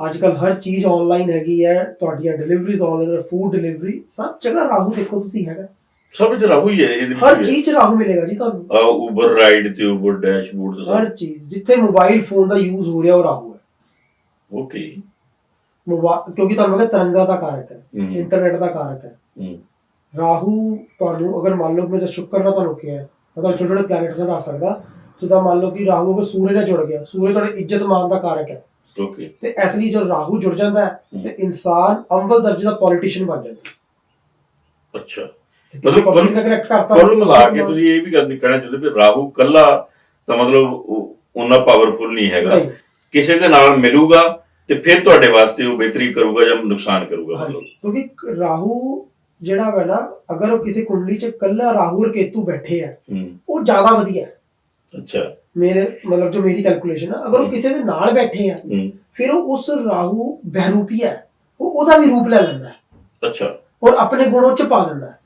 ਅੱਜ ਕੱਲ ਹਰ ਚੀਜ਼ ਆਨਲਾਈਨ ਹੈਗੀ ਹੈ ਤੁਹਾਡੀਆਂ ਡਿਲੀਵਰੀਜ਼ ਆਨਲਾਈਨ ਫੂਡ ਡਿਲੀਵਰੀ ਸਭ ਜਗ੍ਹਾ ਰਾਹੂ ਦੇਖੋ ਤੁਸੀਂ ਹੈਗਾ।
ਸਭ ਵਿੱਚ ਰਹੂ ਹੀ ਹੈ ਇਹਦੇ ਵਿੱਚ
ਹਰ ਚੀਜ਼ 'ਚ ਰਾਹੂ ਮਿਲੇਗਾ ਜੀ ਤੁਹਾਨੂੰ।
ਆ ਉਬਰ ਰਾਈਡ ਤੇ ਉਬਰ ਡੈਸ਼ਬੋਰਡ ਤੇ
ਹਰ ਚੀਜ਼ ਜਿੱਥੇ ਮੋਬਾਈਲ ਫੋਨ ਦਾ ਯੂਜ਼ ਹੋ ਰਿਹਾ ਉਹ ਰਾਹੂ ਹੈ।
ਓਕੇ
ਕਿਉਂਕਿ ਤੁਹਾਨੂੰ ਪਤਾ ਤਰੰਗਾ ਦਾ ਕਾਰਕ ਹੈ ਇੰਟਰਨੈਟ ਦਾ ਕਾਰਕ ਹੈ। ਰਾਹੂ ਤੁਹਾਨੂੰ ਅਗਰ ਮੰਨ ਲਓ ਮੈਂ ਤਾਂ ਸ਼ੁਕਰ ਨਾਲ ਤੁਹਾਨੂੰ ਕਿਹਾ ਹੈ, ਮੈਂ ਤੁਹਾਨੂੰ ਛੋਟੇ ਛੋਟੇ ਪਲੈਨਟਸ ਦਾ ਦੱਸ ਸਕਦਾ। ਜਿੱਦਾਂ ਮੰਨ ਲਓ ਕਿ ਰਾਹੂ ਅਗਰ ਸੂਰਜ ਨਾਲ ਜੁੜ ਗਿਆ ਸੂਰਜ ਤੁਹਾਡੇ ਇੱਜ਼ਤ ਮਾਨ ਦਾ ਕਾਰਕ ਹੈ।
ਓਕੇ
ਤੇ ਇਸ ਲਈ ਜਦੋਂ ਰਾਹੂ ਜੁੜ ਜਾਂਦਾ ਹੈ। ਤੇ ਇਨਸਾਨ ਅੰਵਲ ਦਰਜੇ ਦਾ ਪੋਲੀਟੀਸ਼ੀਅਨ ਬਣ ਜਾਂਦਾ
ਅੱਛਾ।
ਮਤਲਬ
ਮਤਲਬ
ਨਾਲ ਕਰਤਾ।
ਕੁੱਲ ਮਿਲਾ ਕੇ ਤੁਸੀਂ ਇਹ ਵੀ ਗੱਲ ਕਹਿਣਾ ਚਾਹੁੰਦੇ ਵੀ ਰਾਹੂ ਕੱਲਾ ਤਾਂ ਮਤਲਬ ਉਹ- ਉਹਨਾਂ ਪਾਵਰਫੁਲ ਨਹੀਂ ਹੈਗਾ। ਕਿਸੇ ਦੇ ਨਾਲ ਮਿਲੂਗਾ ਤੇ ਫਿਰ ਤੁਹਾਡੇ ਵਾਸਤੇ ਉਹ ਬਿਹਤਰੀ ਕਰੂਗਾ ਜਾਂ ਨੁਕਸਾਨ ਕਰੂਗਾ ਮਤਲਬ?
ਕਿਉਂਕਿ ਰਾਹੂ ਜਿਹੜਾ ਵਾ ਨਾ ਅਗਰ ਉਹ ਕਿਸੇ ਕੁੰਡਲੀ 'ਚ ਕੱਲਾ ਰਾਹੂ ਔਰ ਕੇਤੂ ਬੈਠੇ ਆ
ਹੂੰ।
ਉਹ ਜ਼ਿਆਦਾ ਵਧੀਆ। ਹੈ
ਅੱਛਾ।
ਮੇਰੇ ਮਤਲਬ ਜੋ ਮੇਰੀ ਕੈਲਕੂਲੇਸ਼ਨ ਹੈ ਅਗਰ ਉਹ। ਕਿਸੇ ਦੇ ਨਾਲ ਬੈਠੇ ਆ
ਹੂੰ।
ਫਿਰ ਉਹ ਉਸ ਰਾਹੂ ਬਹਿਰੂਪੀ ਹੈ ਉਹ ਉਹਦਾ ਵੀ ਰੂਪ ਲੈ ਲੈਂਦਾ। ਹੈ
ਅੱਛਾ।
ਔਰ ਆਪਣੇ ਗੁਣ ਉਹ ਚ ਪਾ ਦਿੰਦਾ। ਹੈ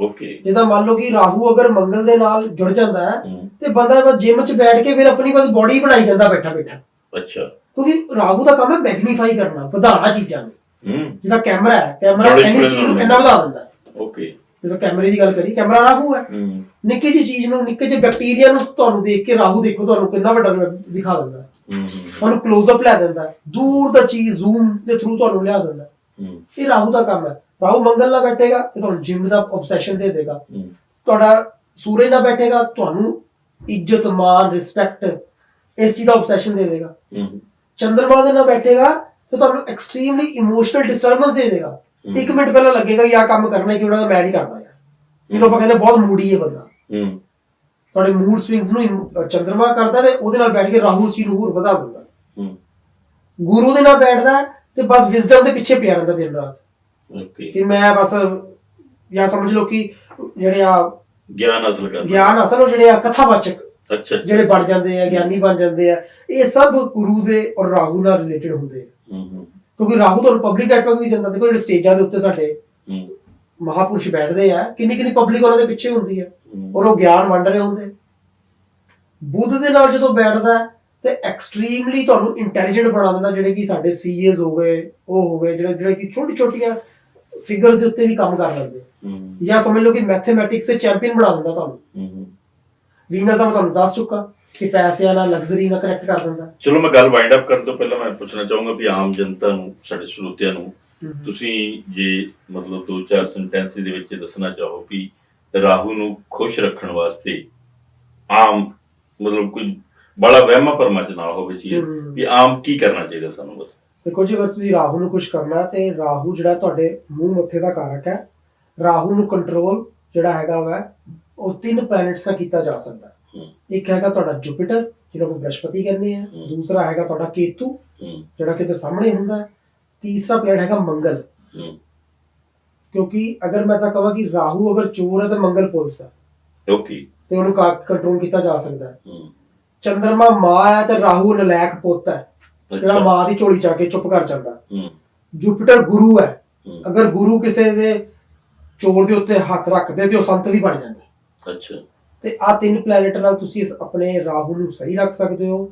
ਓਕੇ।
ਜਿੱਦਾਂ ਮੰਨ ਲਓ ਕਿ ਰਾਹੂ ਅਗਰ ਮੰਗਲ ਦੇ ਨਾਲ ਜੁੜ ਜਾਂਦਾ ਹੈ
ਹੂੰ।
ਤੇ ਬੰਦਾ ਬਸ ਜਿਮ 'ਚ ਬੈਠ ਕੇ ਫਿਰ ਆਪਣੀ ਬਸ ਬੋਡੀ ਬਣਾਈ ਜਾਂਦਾ ਬੈਠਾ ਬੈਠਾ
ਅੱਛਾ।
ਕਿਉਂਕਿ ਰਾਹੂ ਦਾ ਕੰਮ ਹੈ ਮੈਗਨੀਫਾਈ ਕਰਨਾ ਵਧਾਉਣਾ ਚੀਜ਼ਾਂ ਨੂੰ।
ਹੂੰ।
ਜਿੱਦਾਂ ਕੈਮਰਾ ਹੈ ਕੈਮਰਾ
Knowledge
ਐਨੀ ਚੀਜ਼ ਨੂੰ। ਇੰਨਾ ਵਧਾ ਦਿੰਦਾ ਹੈ।
ਓਕੇ
ਜਦੋਂ ਕੈਮਰੇ ਦੀ ਗੱਲ ਕਰੀ ਕੈਮਰਾ ਰਾਹੂ ਹੈ।
ਹੂੰ।
ਨਿੱਕੀ ਜਿਹੀ ਚੀਜ਼ ਨੂੰ ਨਿੱਕੇ ਜਿਹੇ ਬੈਕਟੀਰੀਆ ਨੂੰ ਤੁਹਾਨੂੰ ਦੇਖ ਕੇ ਰਾਹੂ ਦੇਖੋ ਤੁਹਾਨੂੰ ਕਿੰਨਾ ਵੱਡਾ ਦਿਖਾ ਦਿੰਦਾ ਹੈ।
ਹੂੰ ਹੂੰ,
ਤੁਹਾਨੂੰ ক্লোਜ਼ ਅਪ ਲੈ ਦਿੰਦਾ ਹੈ। ਦੂਰ ਦਾ ਚੀਜ਼ ਜ਼ੂਮ ਦੇ ਥਰੂ ਤੁਹਾਨੂੰ ਲਿਆ ਦਿੰਦਾ ਹੈ।
ਹੂੰ।
ਇਹ ਰਾਹੂ ਦਾ ਕੰਮ ਹੈ। ਰਾਹੂ ਮੰਗਲ ਨਾਲ ਬੈਠੇਗਾ ਤੇ ਤੁਹਾਨੂੰ ਜਿਮ ਦਾ ਆਬਸੈਸ਼ਨ ਦੇ ਦੇਗਾ।
ਹੂੰ।
ਤੁਹਾਡਾ ਸੂਰਜ ਨਾਲ ਬੈਠੇਗਾ ਤੁਹਾਨੂੰ ਇੱਜ਼ਤ ਮਾਨ ਰਿਸਪੈਕਟ ਇਸ ਚੀਜ਼ ਦਾ ਆਬਸੈਸ਼ਨ ਦੇ ਦੇਗਾ।
ਹੂੰ।
ਚੰਦਰਮਾ ਦੇ ਨਾਲ ਬੈਠੇਗਾ ਤੇ ਤੁਹਾਨੂੰ ਐਕਸਟ੍ਰੀਮਲੀ ਇਮੋਸ਼ਨਲ ਡਿਸਟਰਬੈਂਸ ਦੇ ਦੇਗਾ। ਇੱਕ ਮਿੰਟ ਪਹਿਲਾਂ ਲੱਗੇਗਾ ਆਹ ਕੰਮ ਕਰਨਾ ਕਿ ਉਹਨਾਂ ਦਾ ਮੈਂ ਨਹੀਂ ਕਰਦਾ ਯਾਰ। ਇਹਨੂੰ ਆਪਾਂ ਕਹਿੰਦੇ ਬਹੁਤ ਮੂਡੀ ਹੈ ਬੰਦਾ।
ਹੂੰ।
ਤੁਹਾਡੇ ਮੂਡ ਸਵਿੰਗਸ ਨੂੰ ਚੰਦਰਮਾ ਕਰਦਾ ਤੇ ਉਹਦੇ ਨਾਲ ਬੈਠ ਕੇ ਰਾਹੂ ਚੀਜ਼ ਨੂੰ ਹੋਰ ਵਧਾ ਦਿੰਦਾ।
ਹੂੰ।
ਗੁਰੂ ਦੇ ਨਾਲ ਬੈਠਦਾ ਤੇ ਬਸ ਵਿਜ਼ਡਮ ਦੇ ਪਿੱਛੇ ਪਿਆ ਰਹਿੰਦਾ ਦਿਨ ਰਾਤ।
ਓਕੇ
ਕਿ ਮੈਂ ਬਸ ਜਾਂ ਸਮਝ ਲਓ ਕਿ ਜਿਹੜੇ ਆ
ਗਿਆਨ ਹਾਸਲ ਕਰਨਾ
ਗਿਆਨ ਅਸਲ ਉਹ ਜਿਹੜੇ ਆ ਕਥਾਵਾਚਕ
ਅੱਛਾ
ਜਿਹੜੇ ਬਣ ਜਾਂਦੇ ਆ ਗਿਆਨੀ ਬਣ ਜਾਂਦੇ ਆ ਇਹ ਸਭ ਗੁਰੂ ਦੇ ਔਰ ਰਾਹੂ ਨਾਲ ਰਿਲੇਟਡ ਹੁੰਦੇ ਆ।
ਹੂੰ ਹੂੰ।
ਕਿਉਂਕਿ ਰਾਹੂ ਤੁਹਾਨੂੰ ਪਬਲਿਕ ਨੈਟਵਰਕ ਵੀ ਦਿੰਦਾ ਦੇਖੋ ਜਿਹੜੇ ਸਟੇਜਾਂ ਦੇ ਉੱਤੇ ਸਾਡੇ
ਹੂੰ।
ਮਹਾਪੁਰਸ਼ ਬੈਠਦੇ ਆ ਕਿੰਨੀ ਕਿੰਨੀ ਪਬਲਿਕ ਉਹਨਾਂ ਦੇ ਪਿੱਛੇ ਹੁੰਦੀ ਆ। ਔਰ ਉਹ ਗਿਆਨ ਵੰਡ ਰਹੇ ਹੁੰਦੇ। ਬੁੱਧ ਦੇ ਨਾਲ ਜਦੋਂ ਬੈਠਦਾ ਤੇ ਐਕਸਟ੍ਰੀਮਲੀ ਤੁਹਾਨੂੰ ਇੰਟੈਲੀਜੈਂਟ ਬਣਾ ਦਿੰਦਾ ਜਿਹੜੇ ਕਿ ਸਾਡੇ ਸੀਏਸ ਹੋ ਗਏ ਉਹ ਹੋ ਗਏ ਜਿਹੜੇ ਜਿਹੜੇ ਕਿ ਛੋਟੀ ਛੋਟੀਆਂ ਫਿਗਰਸ ਦੇ ਉੱਤੇ ਵੀ ਕੰਮ ਕਰ ਲੈਂਦੇ ਜਾਂ ਸਮਝ ਲਓ ਕਿ ਮੈਥਮੈਟਿਕਸ ਦੇ ਚੈਂਪੀਅਨ ਬਣਾ ਦਿੰਦਾ ਤੁਹਾਨੂੰ। ਵੀਨਸ ਦਾ ਮੈਂ ਤੁਹਾਨੂੰ ਦੱਸ ਚੁੱਕਾ ਕਿ ਪੈਸਿਆਂ ਨਾਲ ਲਗਜ਼ਰੀ ਨਾਲ ਕਨੈਕਟ ਕਰ ਦਿੰਦਾ।
ਚਲੋ ਮੈਂ ਗੱਲ ਵਾਈਂਡ ਅਪ ਕਰਨ ਤੋਂ ਪਹਿਲਾਂ ਮੈਂ ਪੁੱਛਣਾ ਚਾਹੂੰਗਾ ਵੀ ਆਮ ਜਨਤਾ ਨੂੰ ਸਾਡੇ ਸਰੋਤਿਆਂ ਨੂੰ ਤੁਸੀਂ ਜੇ ਮਤਲਬ ਦੋ ਚਾਰ ਸੈਂਟੈਂਸ ਦੇ ਵਿੱਚ ਦੱਸਣਾ ਚਾਹੋ ਵੀ ਰਾਹੂ ਨੂੰ ਖੁਸ਼ ਰੱਖਣ ਵਾਸਤੇ ਆਮ ਮਤਲਬ ਕੋਈ ਬੜਾ ਵਹਿਮਾ ਭਰਮਾ ਚ ਨਾ ਹੋਵੇ ਚੀਜ਼। ਵੀ ਆਮ ਕੀ ਕਰਨਾ ਚਾਹੀਦਾ ਸਾਨੂੰ ਬਸ?
ਦੇਖੋ ਜੀ ਅਗਰ ਤੁਸੀਂ ਰਾਹੂ ਨੂੰ ਖੁਸ਼ ਕਰਨਾ ਤੇ ਰਾਹੂ ਜਿਹੜਾ ਤੁਹਾਡੇ ਮੂੰਹ ਮੱਥੇ ਦਾ ਕਾਰਕ ਹੈ ਰਾਹੂ ਨੂੰ ਕੰਟਰੋਲ ਜਿਹੜਾ ਹੈਗਾ ਵਾ ਉਹ ਤਿੰਨ ਪਲੈਨਟਸ ਨਾਲ ਕੀਤਾ ਜਾ ਸਕਦਾ। ਇੱਕ ਹੈਗਾ ਤੁਹਾਡਾ ਜੁਪੀਟਰ ਜਿਹਨੂੰ ਆਪਾਂ ਬ੍ਰਹਸਪਤੀ ਕਹਿੰਦੇ ਆ। ਦੂਸਰਾ ਹੈਗਾ ਤੁਹਾਡਾ ਕੇਤੂ ਜਿਹੜਾ ਕਿਤੇ ਸਾਹਮਣੇ ਹੁੰਦਾ ਤੀਸਰਾ ਪਲੈਨਟ ਹੈਗਾ ਮੰਗਲ। ਕਿਉਂਕਿ ਅਗਰ ਮੈਂ ਤਾਂ ਕਹਾਂ ਕਿ ਰਾਹੂ ਅਗਰ ਚੋਰ ਹੈ ਤੇ ਮੰਗਲ ਪੁਲਿਸ ਹੈ।
ਓਕੇ।
ਤੇ ਉਹਨੂੰ ਕੰਟਰੋਲ ਕੀਤਾ ਜਾ ਸਕਦਾ ਹੈ। ਚੰਦਰਮਾ ਮਾਂ ਹੈ ਤੇ ਰਾਹੂ ਨਲਾਇਕ ਪੁੱਤ ਹੈ। ਜਿਹੜਾ ਮਾਂ ਦੀ ਝੋਲੀ ਚਾ ਕੇ ਚੁੱਪ ਕਰ ਜਾਂਦਾ ਜੁਪੀਟਰ ਗੁਰੂ ਹੈ।
ਹੂੰ।
ਅਗਰ ਗੁਰੂ ਕਿਸੇ ਦੇ ਚੋਰ ਦੇ ਉੱਤੇ ਹੱਥ ਰੱਖਦੇ ਤੇ ਉਹ ਸੰਤ ਵੀ ਬਣ ਜਾਂਦਾ।
ਅੱਛਾ।
ਤੇ ਆ ਤਿੰਨ ਪਲੈਨਟ ਨਾਲ ਤੁਸੀਂ ਇਸ ਆਪਣੇ ਰਾਹੂ ਨੂੰ ਸਹੀ ਰੱਖ ਸਕਦੇ ਹੋ।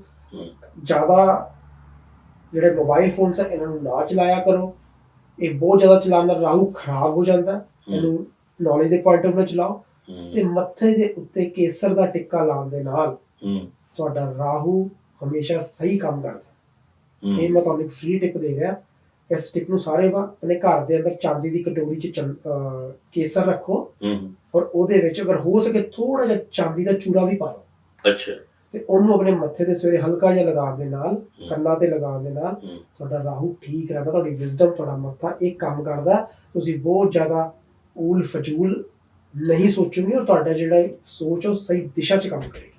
ਜ਼ਿਆਦਾ ਜਿਹੜੇ ਮੋਬਾਈਲ ਫੋਨਸ ਹੈ ਇਹਨਾਂ ਨੂੰ ਨਾ ਚਲਾਇਆ ਕਰੋ। ਇਹ ਬਹੁਤ ਜ਼ਿਆਦਾ ਚਲਾਉਣ ਨਾਲ ਰਾਹੂ ਖਰਾਬ ਹੋ ਜਾਂਦਾ। ਇਹਨੂੰ ਨੌਲੇਜ ਦੇ ਪੁਆਇੰਟ ਆਫ ਨਾਲ ਚਲਾਓ। ਤੇ ਮੱਥੇ ਦੇ ਉੱਤੇ ਕੇਸਰ ਦਾ ਟਿੱਕਾ ਲਾਉਣ ਦੇ ਨਾਲ ਤੁਹਾਡਾ ਰਾਹੂ ਹਮੇਸ਼ਾ ਸਹੀ ਕੰਮ ਕਰਦਾ। ਇਹ ਮੈਂ ਤੁਹਾਨੂੰ ਇੱਕ ਫ੍ਰੀ ਟਿਪ ਦੇ ਰਿਹਾ। ਇਸ ਟਿਪ ਨੂੰ ਸਾਰੇ ਵਾ ਆਪਣੇ ਘਰ ਦੇ ਅੰਦਰ ਚਾਂਦੀ ਦੀ ਕਟੋਰੀ 'ਚ ਕੇਸਰ ਰੱਖੋ। ਔਰ ਉਹਦੇ ਵਿੱਚ ਅਗਰ ਹੋ ਸਕੇ ਥੋੜਾ ਜਿਹਾ ਚਾਂਦੀ ਦਾ ਚੂਰਾ ਵੀ ਪਾ ਲਓ।
ਅੱਛਾ।
ਤੇ ਉਹਨੂੰ ਆਪਣੇ ਮੱਥੇ ਤੇ ਸਵੇਰੇ ਹਲਕਾ ਜਿਹਾ ਲਗਾਉਣ ਦੇ ਨਾਲ। ਕੰਨਾਂ ਤੇ ਲਗਾਉਣ ਦੇ ਨਾਲ। ਤੁਹਾਡਾ ਰਾਹੂ ਠੀਕ ਰਹਿੰਦਾ ਤੁਹਾਡੀ ਵਿਜ਼ਡਮ ਤੁਹਾਡਾ ਮੱਥਾ ਇੱਕ ਕੰਮ ਕਰਦਾ। ਤੁਸੀਂ ਬਹੁਤ ਜ਼ਿਆਦਾ ਊਲ ਫਜੂਲ ਨਹੀਂ ਸੋਚੋਗੇ ਔਰ ਤੁਹਾਡਾ ਜਿਹੜਾ ਸੋਚ ਉਹ ਸਹੀ ਦਿਸ਼ਾ 'ਚ ਕੰਮ ਕਰੇਗੀ।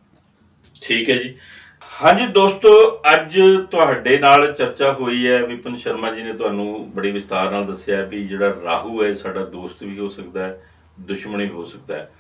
ਠੀਕ ਹੈ ਜੀ। ਹਾਂਜੀ ਦੋਸਤੋ, ਅੱਜ ਤੁਹਾਡੇ ਨਾਲ ਚਰਚਾ ਹੋਈ ਹੈ। ਵਿਪਨ ਸ਼ਰਮਾ ਜੀ ਨੇ ਤੁਹਾਨੂੰ ਬੜੀ ਵਿਸਤਾਰ ਨਾਲ ਦੱਸਿਆ ਵੀ ਜਿਹੜਾ ਰਾਹੂ ਹੈ, ਸਾਡਾ ਦੋਸਤ ਵੀ ਹੋ ਸਕਦਾ ਹੈ, ਦੁਸ਼ਮਣ ਵੀ ਹੋ ਸਕਦਾ ਹੈ।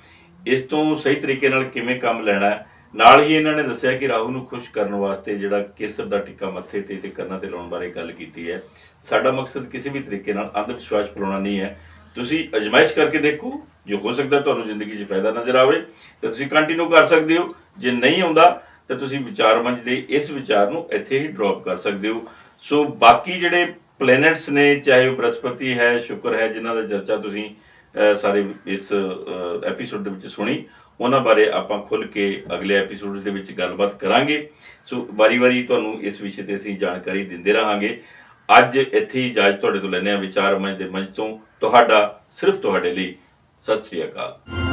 ਇਸ ਤੋਂ ਸਹੀ ਤਰੀਕੇ ਨਾਲ ਕਿਵੇਂ ਕੰਮ ਲੈਣਾ ਹੈ? ਨਾਲ ਹੀ ਇਹਨਾਂ ਨੇ ਦੱਸਿਆ ਕਿ ਰਾਹੂ ਨੂੰ ਖੁਸ਼ ਕਰਨ ਵਾਸਤੇ ਜਿਹੜਾ ਕੇਸਰ ਦਾ ਟਿੱਕਾ ਮੱਥੇ ਤੇ ਤੇ ਕੰਨਾਂ ਤੇ ਲਾਉਣ ਬਾਰੇ ਗੱਲ ਕੀਤੀ ਹੈ। ਸਾਡਾ ਮਕਸਦ ਕਿਸੇ ਵੀ ਤਰੀਕੇ ਨਾਲ ਅੰਧ ਵਿਸ਼ਵਾਸ ਫੈਲਾਉਣਾ ਨਹੀਂ ਹੈ। ਤੁਸੀਂ ਅਜਮਾਇਸ਼ ਕਰਕੇ ਦੇਖੋ, ਜੋ ਹੋ ਸਕਦਾ ਤੁਹਾਨੂੰ ਜ਼ਿੰਦਗੀ 'ਚ ਫਾਇਦਾ ਨਜ਼ਰ ਆਵੇ, ਤੇ ਤੁਸੀਂ ਕੰਟੀਨਿਊ ਕਰ ਸਕਦੇ ਹੋ। ਜੇ ਨਹੀਂ ਆਉਂਦਾ ਤਾਂ ਤੁਸੀਂ ਵਿਚਾਰ ਮੰਚ ਦੇ ਇਸ ਵਿਚਾਰ ਨੂੰ ਇੱਥੇ ਹੀ ਡ੍ਰੌਪ ਕਰ ਸਕਦੇ ਹੋ। ਸੋ ਬਾਕੀ ਜਿਹੜੇ ਪਲੈਨਟਸ ਨੇ, ਚਾਹੇ ਉਹ ਬ੍ਰਹਸਪਤੀ ਹੈ, ਸ਼ੁਕਰ ਹੈ, ਜਿਨ੍ਹਾਂ ਦਾ ਚਰਚਾ ਤੁਸੀਂ ਸਾਰੇ ਇਸ ਐਪੀਸੋਡ ਦੇ ਵਿੱਚ ਸੁਣੀ, ਉਹਨਾਂ ਬਾਰੇ ਆਪਾਂ ਖੁੱਲ ਕੇ ਅਗਲੇ ਐਪੀਸੋਡ ਦੇ ਵਿੱਚ ਗੱਲਬਾਤ ਕਰਾਂਗੇ। ਸੋ ਵਾਰੀ-ਵਾਰੀ ਤੁਹਾਨੂੰ ਇਸ ਵਿਸ਼ੇ ਤੇ ਅਸੀਂ ਜਾਣਕਾਰੀ ਦਿੰਦੇ ਰਹਾਂਗੇ। ਅੱਜ ਇੱਥੇ ਹੀ ਇਜਾਜ਼ਤ ਤੁਹਾਡੇ ਤੋਂ ਲੈਂਦੇ ਹਾਂ ਵਿਚਾਰ ਮੰਚ ਦੇ ਮੰਚ ਤੋਂ। ਤੁਹਾਡਾ, ਸਿਰਫ ਤੁਹਾਡੇ ਲਈ, ਸਤਿ ਸ੍ਰੀ ਅਕਾਲ।